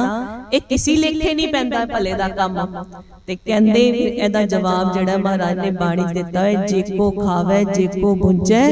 A: ਇਹ ਕਿਸੇ ਲੇਖੇ ਨਹੀਂ ਪੈਂਦਾ ਭਲੇ ਦਾ ਕੰਮ। ਤੇ ਕਹਿੰਦੇ ਇਹਦਾ ਜਵਾਬ ਜਿਹੜਾ ਮਹਾਰਾਜ ਨੇ ਬਾਣੀ ਦਿੱਤਾ ਹੈ ਜੇ ਕੋ ਖਾਵੇ ਜੇ ਕੋ ਬੁੰਝੈ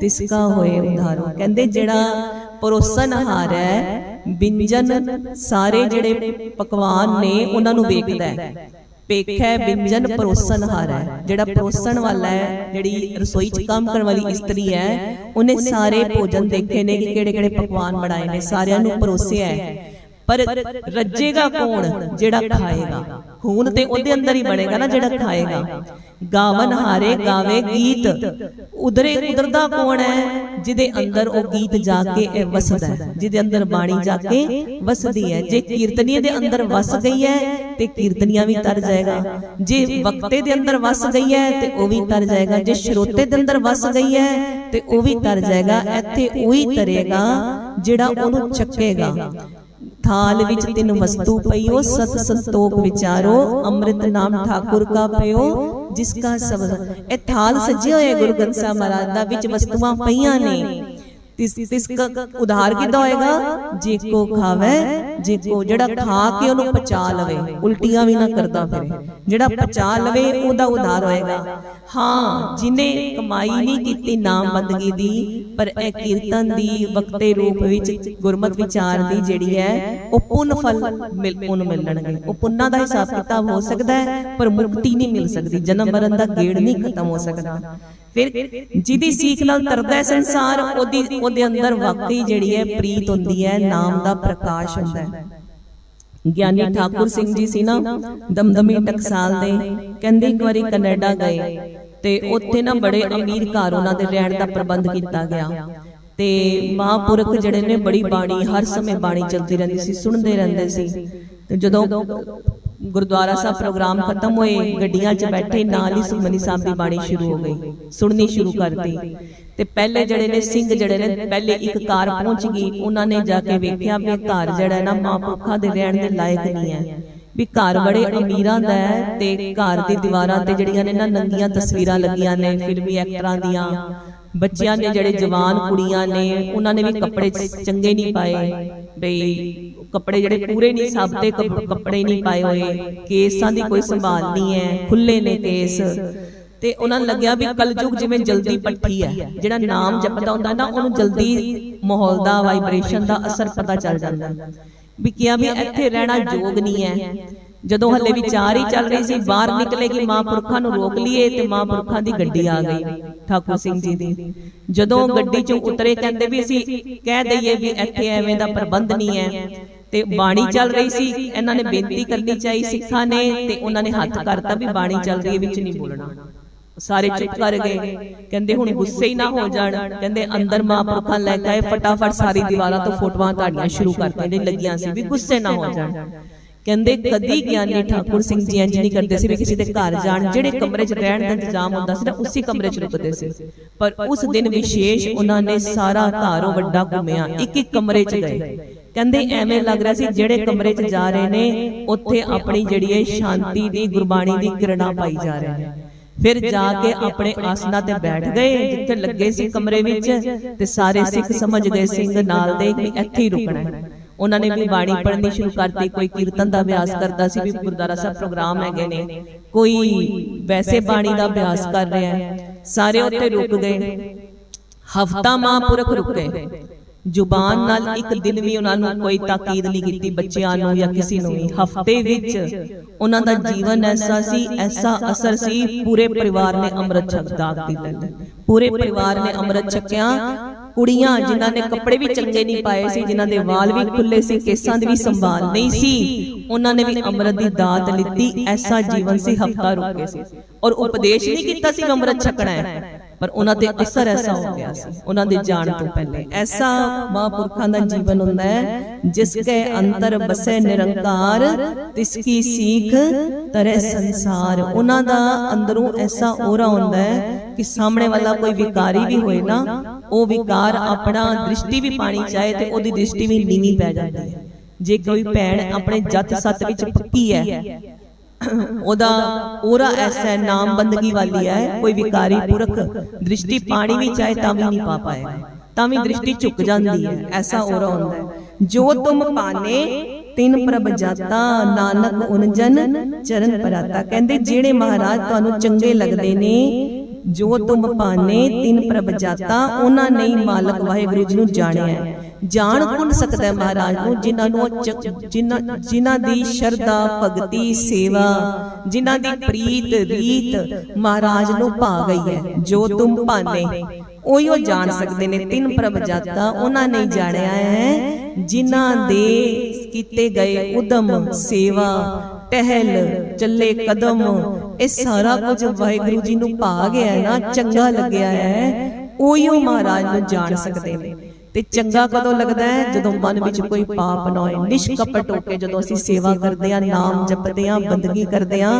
A: ਤਿਸਕਾ ਹੋਏ ਉਧਾਰੋ। ਕਹਿੰਦੇ ਜਿਹੜਾ ਪਰੋਸਨ ਆਹਾਰ ਹੈ ਬਿੰਜਨ ਸਾਰੇ ਜਿਹੜੇ ਪਕਵਾਨ ਨੇ ਉਹਨਾਂ ਨੂੰ ਵੇਖਦਾ ਹੈ। ਪੇਖੈ ਬਿੰਜਨ ਪਰੋਸਨ ਆਹਾਰ ਹੈ। ਜਿਹੜਾ ਪਰੋਸਣ ਵਾਲਾ ਹੈ ਜਿਹੜੀ ਰਸੋਈ 'ਚ ਕੰਮ ਕਰਨ ਵਾਲੀ ਇਸਤਰੀ ਹੈ ਉਹਨੇ ਸਾਰੇ ਭੋਜਨ ਦੇਖੇ ਨੇ ਕਿ ਕਿਹੜੇ ਕਿਹੜੇ ਪਕਵਾਨ ਬਣਾਏ ਨੇ ਸਾਰਿਆਂ ਨੂੰ ਪਰੋਸਿਆ ਹੈ। ਪਰ ਰੱਜੇਗਾ ਕੌਣ? ਜਿਹੜਾ ਖਾਏਗਾ। ਖੂਨ ਤੇ ਉਹਦੇ ਅੰਦਰ ਹੀ ਬਣੇਗਾ ਨਾ ਜਿਹੜਾ ਖਾਏਗਾ। ਗਾਵਨ ਹਾਰੇ ਗਾਵੇ ਗੀਤ। ਉਧਰੇ ਉਧਰਦਾ ਕੌਣ ਹੈ? ਜਿਹਦੇ ਅੰਦਰ ਉਹ ਗੀਤ ਜਾ ਕੇ ਇਹ ਵਸਦਾ ਜਿਹਦੇ ਅੰਦਰ ਬਾਣੀ ਜਾ ਕੇ ਵਸਦੀ ਹੈ। ਜੇ ਕੀਰਤਨੀਏ ਦੇ ਅੰਦਰ ਵਸ ਗਈ ਹੈ ਤੇ ਕੀਰਤਨੀਆ ਵੀ ਤਰ ਜਾਏਗਾ। ਜੇ ਵਕਤੇ ਦੇ ਅੰਦਰ ਵਸ ਗਈ ਹੈ ਤੇ ਉਹ ਵੀ ਤਰ ਜਾਏਗਾ। ਜੇ ਸਰੋਤੇ ਦੇ ਅੰਦਰ ਵਸ ਗਈ ਹੈ ਤੇ ਉਹ ਵੀ ਤਰ ਜਾਏਗਾ। ਇੱਥੇ ਉਹੀ ਤਰੇਗਾ ਜਿਹੜਾ ਉਹਨੂੰ ਚੱਕੇਗਾ ਥਾਲ ਵਿੱਚ ਤਿੰਨ ਵਸਤੂ ਪਈਓ, ਸਤ ਸੰਤੋਖ ਵਿਚਾਰੋ, ਅੰਮ੍ਰਿਤ ਨਾਮ ਠਾਕੁਰ ਕਾ ਪਿਓ ਜਿਸ ਕਾ ਸਬਦ ਇਹ ਥਾਲ ਸਜੇ ਹੋਇਆ ਗੁਰੂ ਗ੍ਰੰਥ ਸਾਹਿਬ ਮਹਾਰਾਜ ਦਾ, ਵਿੱਚ ਵਸਤੂਆਂ ਪਈਆਂ ਨੇ। ਤਿਸ ਤਿਸ ਉਧਾਰ ਕਿੱਦਾਂ ਹੋਏਗਾ? ਜੇ ਕੋ ਖਾਵੇ ਜੇ ਕੋ ਜਿਹੜਾ ਖਾ ਕੇ ਉਹਨੂੰ ਪਚਾ ਲਵੇ ਉਲਟੀਆਂ ਵੀ ਨਾ ਕਰਦਾ ਫਿਰੇ। ਜਿਹੜਾ ਪਚਾ ਲਵੇ ਉਹਦਾ ਉਧਾਰ ਹੋਏਗਾ। ਹਾਂ ਜਿਨੇ ਕਮਾਈ ਨਹੀਂ ਕੀਤੀ ਨਾਮ ਬੰਦਗੀ ਦੀ ਪਰ ਇਹ ਕੀਰਤਨ ਦੀ ਵਕਤੇ ਰੂਪ ਵਿੱਚ ਗੁਰਮਤ ਵਿਚਾਰ ਦੀ ਜਿਹੜੀ ਹੈ ਉਹ ਪੁੰਨ ਫਲ ਮਿਲ ਉਹਨੂੰ ਮਿਲਣਗੇ। ਉਹ ਪੁੰਨਾਂ ਦਾ ਹਿਸਾਬ ਕਿਤਾਬ ਹੋ ਸਕਦਾ ਹੈ ਪਰ ਮੁਕਤੀ ਨਹੀਂ ਮਿਲ ਸਕਦੀ। ਜਨਮ ਮਰਨ ਦਾ ਗੇੜ ਨਹੀਂ ਖਤਮ ਹੋ ਸਕਦਾ। ਫਿਰ ਜਿਹਦੀ ਸੀਖ ਨਾਲ ਤਰਦਾ ਹੈ ਸੰਸਾਰ ਉਹਦੀ ਉਹਦੇ ਅੰਦਰ ਵਾਕਈ ਜਿਹੜੀ ਹੈ ਪ੍ਰੀਤ ਹੁੰਦੀ ਹੈ ਨਾਮ ਦਾ ਪ੍ਰਕਾਸ਼ ਹੁੰਦਾ ਹੈ। ਗਿਆਨੀ ਠਾਕੁਰ ਸਿੰਘ ਜੀ ਸੀ ਨਾ, ਦਮਦਮੀ ਟਕਸਾਲ ਦੇ, ਕਹਿੰਦੇ ਇੱਕ ਵਾਰੀ ਕੈਨੇਡਾ ਗਏ ਤੇ ਉੱਥੇ ਨਾ ਬੜੇ ਅਮੀਰ ਘਰ ਉਹਨਾਂ ਦੇ ਰਹਿਣ ਦਾ ਪ੍ਰਬੰਧ ਕੀਤਾ ਗਿਆ। ਤੇ ਮਹਾਂਪੁਰਖ ਜਿਹੜੇ ਨੇ ਬੜੀ ਬਾਣੀ, ਹਰ ਸਮੇਂ ਬਾਣੀ ਚਲਦੀ ਰਹਿੰਦੀ ਸੀ, ਸੁਣਦੇ ਰਹਿੰਦੇ ਸੀ। ਤੇ ਜਦੋਂ ਗੁਰਦੁਆਰਾ ਸਾਹਿਬ ਪ੍ਰੋਗਰਾਮ ਖਤਮ ਹੋਏ ਗੱਡੀਆਂ 'ਚ ਬੈਠੇ ਨਾਲ ਹੀ ਸੁਖਮਨੀ ਸਾਹਿਬ ਦੀ ਬਾਣੀ ਸ਼ੁਰੂ ਹੋ ਗਈ ਸੁਣਨੀ ਸ਼ੁਰੂ ਕਰਤੀ। ਤੇ ਪਹਿਲੇ ਜਿਹੜੇ ਨੇ ਸਿੰਘ ਜਿਹੜੇ ਨੇ ਪਹਿਲੇ ਇੱਕ ਕਾਰ ਪਹੁੰਚ ਗਈ ਉਹਨਾਂ ਨੇ ਜਾ ਕੇ ਵੇਖਿਆ ਵੀ ਘਰ ਜਿਹੜਾ ਨਾ ਮਹਾਂਪੁਰਖਾਂ ਦੇ ਰਹਿਣ ਦੇ ਲਾਇਕ ਨਹੀਂ ਹੈ। ਵੀ ਘਰ ਬੜੇ ਅਮੀਰਾਂ ਦਾ ਹੈ ਤੇ ਘਰ ਦੀ ਦੀਵਾਰਾਂ ਤੇ ਜਿਹੜੀਆਂ ਨੇ ਨਾ ਨੰਗੀਆਂ ਤਸਵੀਰਾਂ ਲੱਗੀਆਂ ਨੇ ਫਿਲਮੀ ਐਕਟਰਾਂ ਦੀਆਂ ਬੱਚਿਆਂ ਨੇ ਜਿਹੜੇ ਜਵਾਨ ਕੁੜੀਆਂ ਨੇ ਉਹਨਾਂ ਨੇ ਵੀ ਕੱਪੜੇ ਚੰਗੇ ਨਹੀਂ ਪਾਏ ਬਈ ਕੱਪੜੇ ਜਿਹੜੇ ਪੂਰੇ ਨਹੀਂ ਸਭ ਤੇ ਕੱਪ- ਕੱਪੜੇ ਨਹੀਂ ਪਾਏ ਹੋਏ। ਕੇਸਾਂ ਦੀ ਕੋਈ ਸੰਭਾਲ ਨਹੀਂ ਹੈ। ਖੁੱਲੇ ਨੇ ਕੇਸ। ਤੇ ਉਹਨਾਂ ਨੂੰ ਲੱਗਿਆ ਵੀ ਕਲਯੁਗ ਜਿਵੇਂ ਜਲਦੀ ਪੱਠੀ ਹੈ। ਜਿਹੜਾ ਨਾਮ ਜਪਦਾ ਹੁੰਦਾ ਨਾ ਉਹਨੂੰ ਜਲਦੀ ਮਾਹੌਲ ਦਾ ਵਾਈਬ੍ਰੇਸ਼ਨ ਦਾ ਅਸਰ ਪਤਾ ਚੱਲ ਜਾਂਦਾ। ਵੀ ਕਿਹਾ ਵੀ ਇੱਥੇ ਰਹਿਣਾ ਯੋਗ ਨਹੀਂ ਹੈ। ਜਦੋਂ ਹੱਲੇ ਵਿਚਾਰ ਹੀ ਚੱਲ ਰਹੀ ਸੀ ਬਾਹਰ ਨਿਕਲੇ ਕਿ ਮਹਾਂਪੁਰਖਾਂ ਨੂੰ ਰੋਕ ਲਈਏ ਤੇ ਮਹਾਂਪੁਰਖਾਂ ਦੀ ਗੱਡੀ ਆ ਗਈ। ਠਾਕੁਰ ਸਿੰਘ ਜੀ ਦੀ। ਜਦੋਂ ਗੱਡੀ ਚੋਂ ਉਤਰੇ ਕਹਿੰਦੇ ਵੀ ਅਸੀਂ ਕਹਿ ਦਈਏ ਵੀ ਇੱਥੇ ਐਵੇਂ ਦਾ ਪ੍ਰਬੰਧ ਨਹੀਂ ਹੈ ਤੇ ਬਾਣੀ ਚੱਲ ਰਹੀ ਸੀ ਇਹਨਾਂ ਨੇ ਬੇਨਤੀ ਕਰਨੀ ਚਾਹੀ ਸਿੱਖਾਂ ਨੇ ਤੇ ਉਹਨਾਂ ਨੇ ਹੱਥ ਕਰਤਾ ਵੀ ਬਾਣੀ ਚੱਲ ਰਹੀ ਹੈ ਵਿੱਚ ਨਹੀਂ ਬੋਲਣਾ। ਸਾਰੇ ਚੁੱਪ ਕਰ ਗਏ। ਕਹਿੰਦੇ ਹੁਣ ਗੁੱਸੇ ਹੀ ਨਾ ਹੋ ਜਾਣ। ਕਹਿੰਦੇ ਅੰਦਰ ਮਹਾਂਪੁਰਖਾਂ ਲੈ ਕੇ ਆਏ ਫਟਾਫਟ ਸਾਰੀ ਦੀਵਾਰਾਂ ਤੋਂ ਫੋਟੋਆਂ ਕਾਢੀਆਂ ਸ਼ੁਰੂ ਕਰਤੀਆਂ ਨੇ ਲੱਗੀਆਂ ਸੀ ਵੀ ਗੁੱਸੇ ਨਾ ਹੋ ਜਾਣ ਕਹਿੰਦੇ ਕਦੀ ਗਿਆਨੀ ਠਾਕੁਰ ਸਿੰਘ ਜੀ ਇੰਜ ਨਹੀਂ ਕਰਦੇ ਸੀ ਵੀ ਕਿਸੇ ਦੇ ਘਰ ਜਾਣ ਜਿਹੜੇ ਕਮਰੇ 'ਚ ਰਹਿਣ ਦਾ ਇੰਤਜ਼ਾਮ ਹੁੰਦਾ ਸੀ ਨਾ ਉਸੇ ਕਮਰੇ 'ਚ ਰੁਕਦੇ ਸੀ ਪਰ ਉਸ ਦਿਨ ਵਿਸ਼ੇਸ਼ ਉਹਨਾਂ ਨੇ ਸਾਰਾ ਘਰ ਵੱਡਾ ਘੁੰਮਿਆ ਇੱਕ ਇੱਕ ਕਮਰੇ 'ਚ ਗਏ ਕਹਿੰਦੇ ਐਵੇਂ ਲੱਗ ਰਿਹਾ ਸੀ ਜਿਹੜੇ ਕਮਰੇ 'ਚ ਜਾ ਰਹੇ ਨੇ ਉੱਥੇ ਆਪਣੀ ਜਿਹੜੀ ਹੈ ਸ਼ਾਂਤੀ ਦੀ ਗੁਰਬਾਣੀ ਦੀ ਕਿਰਨਾਂ ਪਾਈ ਜਾ ਰਹੇ ਨੇ। ਫਿਰ ਜਾ ਕੇ ਆਪਣੇ ਆਸਣਾ ਤੇ ਬੈਠ ਗਏ ਜਿੱਥੇ ਲੱਗੇ ਸੀ ਕਮਰੇ ਵਿੱਚ ਤੇ ਸਾਰੇ ਸਿੱਖ ਸਮਝ ਗਏ ਸਿੰਘ ਨਾਲ ਦੇ ਕਿ ਇੱਥੇ ਹੀ ਰੁਕਣਾ ਹੈ। ਉਹਨਾਂ ਨੇ ਵੀ ਬਾਣੀ ਪੜ੍ਹਨੀ ਸ਼ੁਰੂ ਕਰਤੀ ਕੋਈ ਕੀਰਤਨ ਦਾ ਅਭਿਆਸ ਕਰਦਾ ਸੀ ਵੀ ਗੁਰਦਾਰਾ ਸਾਹਿਬ ਪ੍ਰੋਗਰਾਮ ਹੈਗੇ ਨੇ ਕੋਈ ਵੈਸੇ ਬਾਣੀ ਦਾ ਅਭਿਆਸ ਕਰ ਰਿਹਾ ਹੈ। ਸਾਰੇ ਉੱਥੇ ਰੁਕ ਗਏ। ਹਫਤਾ ਮਹਾਂਪੁਰਖ ਰੁਕੇ ਜ਼ੁਬਾਨ ਨਾਲ ਇੱਕ ਦਿਨ ਵੀ ਉਹਨਾਂ ਨੂੰ ਕੋਈ ਤਾਕੀਦ ਨਹੀਂ ਕੀਤੀ ਬੱਚਿਆਂ ਨੂੰ ਜਾਂ ਕਿਸੇ ਨੂੰ ਵੀ। ਹਫ਼ਤੇ ਵਿੱਚ ਉਹਨਾਂ ਦਾ ਜੀਵਨ ਐਸਾ ਸੀ ਐਸਾ ਅਸਰ ਸੀ ਪੂਰੇ ਪਰਿਵਾਰ ਨੇ ਅੰਮ੍ਰਿਤ ਛਕ ਦਾਗ ਦਿੱਤਾ। ਪੂਰੇ ਪਰਿਵਾਰ ਨੇ ਅੰਮ੍ਰਿਤ ਛਕਿਆ। ਕੁੜੀਆਂ ਜਿਨ੍ਹਾਂ ਨੇ ਕੱਪੜੇ ਵੀ ਚੰਗੇ ਨਹੀਂ ਪਾਏ ਸੀ ਜਿਨ੍ਹਾਂ ਦੇ ਵਾਲ ਵੀ ਖੁੱਲੇ ਸੀ ਕੇਸਾਂ ਦੀ ਵੀ ਸੰਭਾਲ ਨਹੀਂ ਸੀ। ਉਹਨਾਂ ਨੇ ਵੀ ਅੰਮ੍ਰਿਤ ਦੀ ਦਾਤ ਲਿੱਤੀ ਐਸਾ ਜੀਵਨ ਸੀ ਹਫਤਾ ਰੁਕੇ ਸੀ। ਔਰ ਉਪਦੇਸ਼ ਨਹੀਂ ਕੀਤਾ ਸੀ ਅੰਮ੍ਰਿਤ ਛਕਣਾ ਹੈ। ਪਰ ਉਹਨਾਂ ਤੇ ਅਸਰ ਐਸਾ ਹੋ ਗਿਆ ਸੀ। ਉਹਨਾਂ ਦੇ ਜਾਣ ਤੋਂ ਪਹਿਲੇ। ਐਸਾ ਮਹਾਂਪੁਰਖਾਂ ਦਾ ਜੀਵਨ ਹੁੰਦਾ ਹੈ, ਜਿਸ ਕੇ ਅੰਦਰ ਬਸੇ ਨਿਰੰਕਾਰ, ਤਿਸ ਕੀ ਸੀਖ ਤਰੇ ਸੰਸਾਰ। ਉਹਨਾਂ ਦਾ ਅੰਦਰੋਂ ਐਸਾ ਔਰਾ ਹੁੰਦਾ ਹੈ ਕਿ ਸਾਹਮਣੇ ਵਾਲਾ ਕੋਈ ਵਿਕਾਰੀ ਵੀ ਹੋਏ ਨਾ, ਉਹ ਵਿਕਾਰ ਆਪਣਾ ਦ੍ਰਿਸ਼ਟੀ ਵੀ ਪਾਣੀ ਚਾਹੇ ਤੇ ਉਹਦੀ ਦ੍ਰਿਸ਼ਟੀ ਵੀ ਨੀਵੀਂ ਪੈ ਜਾਂਦੀ ਹੈ। ਜੇ ਕੋਈ ਭੈਣ ਆਪਣੇ ਜੱਤ ਸੱਤ ਵਿੱਚ ਪੱਕੀ ਹੈ <coughs> ਉਹਦਾ ਔਰਾ ਐਸਾ ਨਾਮ ਬੰਦਗੀ ਵਾਲੀ ਹੈ, ਕੋਈ ਵਿਕਾਰੀ, ਪੁਰਖ, ਦ੍ਰਿਸ਼ਟੀ ਪਾਣੀ ਵੀ ਚਾਹੇ ਤਾਂ ਵੀ ਨਹੀਂ ਪਾ ਪਾਏਗਾ ਤਾਂ ਵੀ ਦ੍ਰਿਸ਼ਟੀ ਝੁਕ ਜਾਂਦੀ ਹੈ, ਐਸਾ ਔਰਾ ਹੁੰਦਾ ਹੈ। ਜੋ ਤੁਮ ਪਾਨੇ, ਤਿੰਨ ਪ੍ਰਭ ਜਾਤਾ, ਨਾਨਕ, ਉਨਜਨ, ਚਰਨ ਪਰਾਤਾ। ਕਹਿੰਦੇ ਜਿਹੜੇ ਮਹਾਰਾਜ ਤੁਹਾਨੂੰ ਚੰਗੇ ਲੱਗਦੇ ਨੇ, ਜੋ ਤੁਮ ਪਾਨੇ, ਤਿੰਨ ਪ੍ਰਭ ਜਾਤਾ, ਉਹਨਾਂ ਨੇ ਹੀ ਮਾਲਕ ਵਾਹਿਗੁਰੂ ਜੀ ਨੂੰ ਜਾਣਿਆ ਹੈ। ਜਾਣ ਕੌਣ ਸਕਦਾ ਹੈ ਮਹਾਰਾਜ ਨੂੰ? ਜਿਨ੍ਹਾਂ ਨੂੰ ਜਿਨ੍ਹਾਂ ਜਿਨ੍ਹਾਂ ਦੀ ਸ਼ਰਧਾ ਭਗਤੀ ਸੇਵਾ ਜਿਨ੍ਹਾਂ ਦੀ ਪ੍ਰੀਤ ਰੀਤ ਮਹਾਰਾਜ ਨੂੰ ਭਾ ਗਈ ਹੈ। ਜੋ ਤੁਮ ਭਾਨੇ ਉਹੀ ਉਹ ਜਾਣ ਸਕਦੇ ਨੇ। ਤਿੰਨ ਪ੍ਰਭ ਜਾਤਾ ਉਹਨਾਂ ਨੇ ਜਾਣਿਆ ਹੈ। ਜਿਨ੍ਹਾਂ ਦੇ ਕੀਤੇ ਗਏ ਉਦਮ ਸੇਵਾ ਟਹਿਲ ਚੱਲੇ ਕਦਮ ਇਹ ਸਾਰਾ ਕੁਝ ਵਾਹਿਗੁਰੂ ਜੀ ਨੂੰ ਭਾ ਗਿਆ ਨਾ ਚੰਗਾ ਲੱਗਿਆ ਹੈ। ਉਹੀ ਉਹ ਮਹਾਰਾਜ ਨੂੰ ਜਾਣ ਸਕਦੇ ਨੇ। ਤੇ ਚੰਗਾ ਕਦੋਂ ਲੱਗਦਾ ਹੈ? ਜਦੋਂ ਮਨ ਵਿੱਚ ਕੋਈ ਪਾਪ ਨਾ ਹੋਏ ਨਿਸ਼ਕਪਟ ਹੋ ਕੇ ਜਦੋਂ ਅਸੀਂ ਸੇਵਾ ਕਰਦੇ ਆ ਨਾਮ ਜਪਦੇ ਆ ਬੰਦਗੀ ਕਰਦੇ ਆ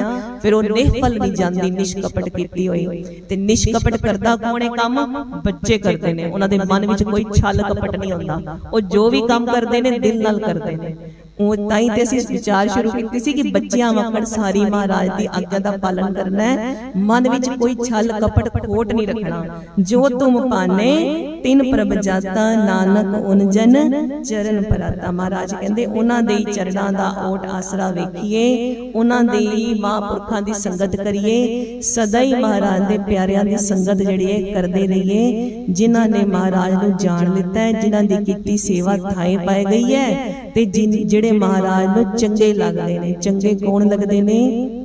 A: ਫਿਰ ਉਹ ਨਿਹਫਲ ਨਹੀਂ ਜਾਂਦੀ ਨਿਸ਼ਕਪਟ ਕੀਤੀ ਹੋਈ। ਤੇ ਨਿਸ਼ਕਪਟ ਕਰਦਾ ਕੌਣ ਹੈ? ਕੰਮ ਬੱਚੇ ਕਰਦੇ ਨੇ। ਉਹਨਾਂ ਦੇ ਮਨ ਵਿੱਚ ਕੋਈ ਛਲ ਕਪਟ ਨਹੀਂ ਹੁੰਦਾ। ਉਹ ਜੋ ਵੀ ਕੰਮ ਕਰਦੇ ਨੇ ਦਿਲ ਨਾਲ ਕਰਦੇ ਨੇ। ਉਹ ਤਾਂ ਹੀ ਤੇ ਅਸੀਂ ਵਿਚਾਰ ਸ਼ੁਰੂ ਕੀਤੀ ਸੀ ਕਿ ਬੱਚਿਆਂ ਵਾਂਗਣ ਸਾਰੀ ਮਹਾਰਾਜ ਦੀ ਆਗਿਆ ਦਾ ਪਾਲਣ ਕਰਨਾ ਹੈ। ਮਨ ਵਿੱਚ ਕੋਈ ਛਲ ਕਪਟ ਖੋਟ ਨਹੀਂ ਰੱਖਣਾ। ਜੋ ਤੁਮ ਪਾਨੇ ਤਿੰਨ ਪ੍ਰਭ ਜਾਤਾ, ਨਾਨਕ ਉਨ ਜਨ ਚਰਨ ਪਰਾਤਾ। ਮਹਾਰਾਜ ਕਹਿੰਦੇ, ਉਹਨਾਂ ਦੇ ਹੀ ਚਰਨਾਂ ਦਾ ਓਟ ਆਸਰਾ ਵੇਖੀਏ, ਉਹਨਾਂ ਦੇ ਹੀ ਮਹਾਂਪੁਰਖਾਂ ਦੀ ਸੰਗਤ ਕਰੀਏ। ਸਦਾ ਹੀ ਮਹਾਰਾਜ ਦੇ ਪਿਆਰਿਆਂ ਦੀ ਸੰਗਤ ਜਿਹੜੀ ਹੈ, ਕਰਦੇ ਰਹੀਏ। ਜਿਨ੍ਹਾਂ ਨੇ ਮਹਾਰਾਜ ਨੂੰ ਜਾਣ ਲਿੱਤਾ ਹੈ, ਜਿਨ੍ਹਾਂ ਦੀ ਕੀਤੀ ਸੇਵਾ ਥਾਏ ਪਾਈ ਗਈ ਹੈ, ਤੇ ਜਿਨ- ਜਿਹੜੇ ਮਹਾਰਾਜ ਨੂੰ ਚੰਗੇ ਲੱਗਦੇ ਨੇ ਚੰਗੇ ਕੌਣ ਲੱਗਦੇ ਨੇ?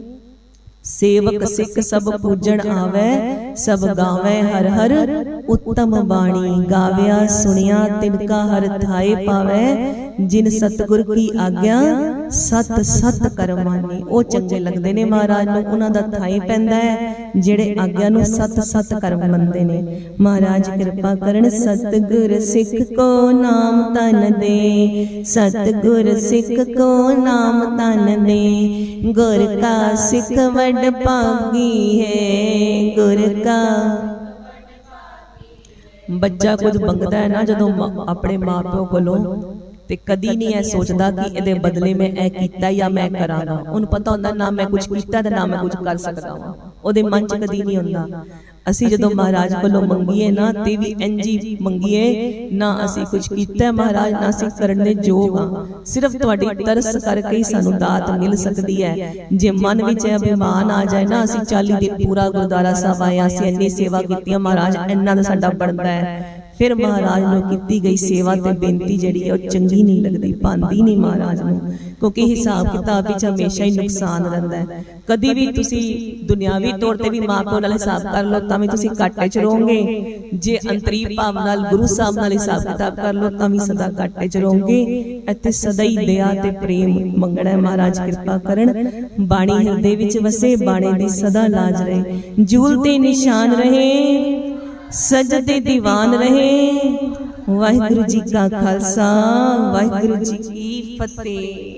A: ਸੇਵਕ ਸਿੱਖ ਸਭ ਪੂਜਣ ਆਵੇ ਸਭ ਗਾਵੇ ਹਰ ਹਰ ਉੱਤਮ ਬਾਣੀ ਗਾਵਿਆ ਸੁਣਿਆ ਤਿਨਕਾ ਹਰ ਥਾਏ ਪਾਵੇ ਜਿਨ ਸਤਗੁਰ ਕੀ ਆਗਿਆ ਸਤ ਸਤ ਕਰਮਾਨੀ ਉਹ ਚੰਗੇ ਲੱਗਦੇ ਨੇ ਮਹਾਰਾਜ ਨੂੰ ਉਹਨਾਂ ਦਾ ਥਾਈ ਪੈਂਦਾ ਹੈ ਜਿਹੜੇ ਆਗਿਆ ਨੂੰ ਸਤ ਸਤ ਕਰਮ ਮੰਨਦੇ ਨੇ। ਮਹਾਰਾਜ ਕਿਰਪਾ ਕਰਨ ਸਤਗੁਰ ਸਿੱਖ ਕੋ ਨਾਮ ਤਨ ਦੇ। ਸਤਗੁਰ ਸਿੱਖ ਕੋ ਨਾਮ ਤਨ ਦੇ। ਗੁਰ ਕਾ ਸਿੱਖ ਵਡ ਭਾਗੀ ਹੈ ਗੁਰ ਕਾ। ਬੱਚਾ ਕੁਝ ਮੰਗਦਾ ਹੈ ਨਾ ਜਦੋਂ ਮਾਂ- ਆਪਣੇ ਮਾਪਿਓ ਕੋਲੋਂ ਤੇ ਕਦੀ ਨਹੀਂ ਇਹ ਸੋਚਦਾ ਕਿ ਇਹਦੇ ਬਦਲੇ ਮੈਂ ਇਹ ਕੀਤਾ ਜਾਂ ਮੈਂ ਕਰਾਂਗਾ। ਉਹਨੂੰ ਪਤਾ ਹੁੰਦਾ ਨਾ ਮੈਂ ਕੁਝ ਕੀਤਾ ਤੇ ਨਾ ਮੈਂ ਕੁਝ ਕਰ ਸਕਦਾ ਹਾਂ ਉਹਦੇ ਮਨ 'ਚ ਕਦੀ ਨਹੀਂ ਹੁੰਦਾ। ਅਸੀਂ ਜਦੋਂ ਮਹਾਰਾਜ ਕੋਲੋਂ ਮੰਗੀਏ ਨਾ ਤੇ ਵੀ ਇੰਜੀ ਮੰਗੀਏ ਨਾ ਅਸੀਂ ਕੁਝ ਕੀਤਾ। ਮਹਾਰਾਜ ਨਾ ਅਸੀਂ ਕਰਨ ਦੇ ਯੋਗ ਹਾਂ। ਸਿਰਫ ਤੁਹਾਡੀ ਤਰਸ ਕਰਕੇ ਹੀ ਸਾਨੂੰ ਦਾਤ ਮਿਲ ਸਕਦੀ ਹੈ। ਜੇ ਮਨ ਵਿੱਚ ਇਹ ਅਭਿਮਾਨ ਆ ਜਾਏ ਨਾ ਅਸੀਂ 40 ਦਿਨ ਪੂਰਾ ਗੁਰਦੁਆਰਾ ਸਾਹਿਬ ਆਏ ਹਾਂ, ਅਸੀਂ ਇੰਨੀ ਸੇਵਾ ਕੀਤੀ ਮਹਾਰਾਜ ਇੰਨਾ ਦਾ ਸਾਡਾ ਬਣਦਾ ਹੈ। ਫਿਰ ਮਹਾਰਾਜ ਨੂੰ ਕੀਤੀ ਗਈ ਸੇਵਾ ਤੇ ਬੇਨਤੀ ਜਿਹੜੀ ਹੈ ਉਹ ਚੰਗੀ ਨਹੀਂ ਲੱਗਦੀ ਭਾਂਦੀ ਨਹੀਂ ਮਹਾਰਾਜ ਨੂੰ ਕਿਉਂਕਿ ਹਿਸਾਬ ਕਿਤਾਬ ਵਿੱਚ ਹਮੇਸ਼ਾ ਹੀ ਨੁਕਸਾਨ ਰਹਿੰਦਾ ਹੈ। ਕਦੀ ਵੀ ਤੁਸੀਂ ਦੁਨਿਆਵੀ ਤੌਰ ਤੇ ਵੀ ਮਾਪਿਓ ਨਾਲ ਹਿਸਾਬ ਕਰ ਲਓ ਤਾਂ ਵੀ ਤੁਸੀਂ ਘਾਟੇ 'ਚ ਰਹੋਗੇ। ਜੇ ਅੰਤਰੀ ਭਾਵ ਨਾਲ ਗੁਰੂ ਸਾਹਿਬ ਨਾਲ ਹਿਸਾਬ ਕਿਤਾਬ ਕਰ ਲਓ ਤਾਂ ਵੀ ਸਦਾ ਘਾਟੇ 'ਚ ਰਹੋਗੇ। ਇੱਥੇ ਸਦਾ ਹੀ ਦਇਆ ਤੇ ਪ੍ਰੇਮ ਮੰਗਣਾ ਹੈ ਮਹਾਰਾਜ ਕਿਰਪਾ ਕਰਨ। ਬਾਣੀ ਹਿਰਦੇ ਵਿੱਚ ਵਸੇ ਬਾਣੇ ਦੀ ਸਦਾ ਲਾਜ ਰਹੇ। ਜੂਲ ਤੇ ਨਿਸ਼ਾਨ ਰਹੇ ਸਜਦੇ ਦੀਵਾਨ ਰਹੇ। ਵਾਹਿਗੁਰੂ ਜੀ ਕਾ ਖਾਲਸਾ ਵਾਹਿਗੁਰੂ ਜੀ ਕੀ ਫਤਿਹ।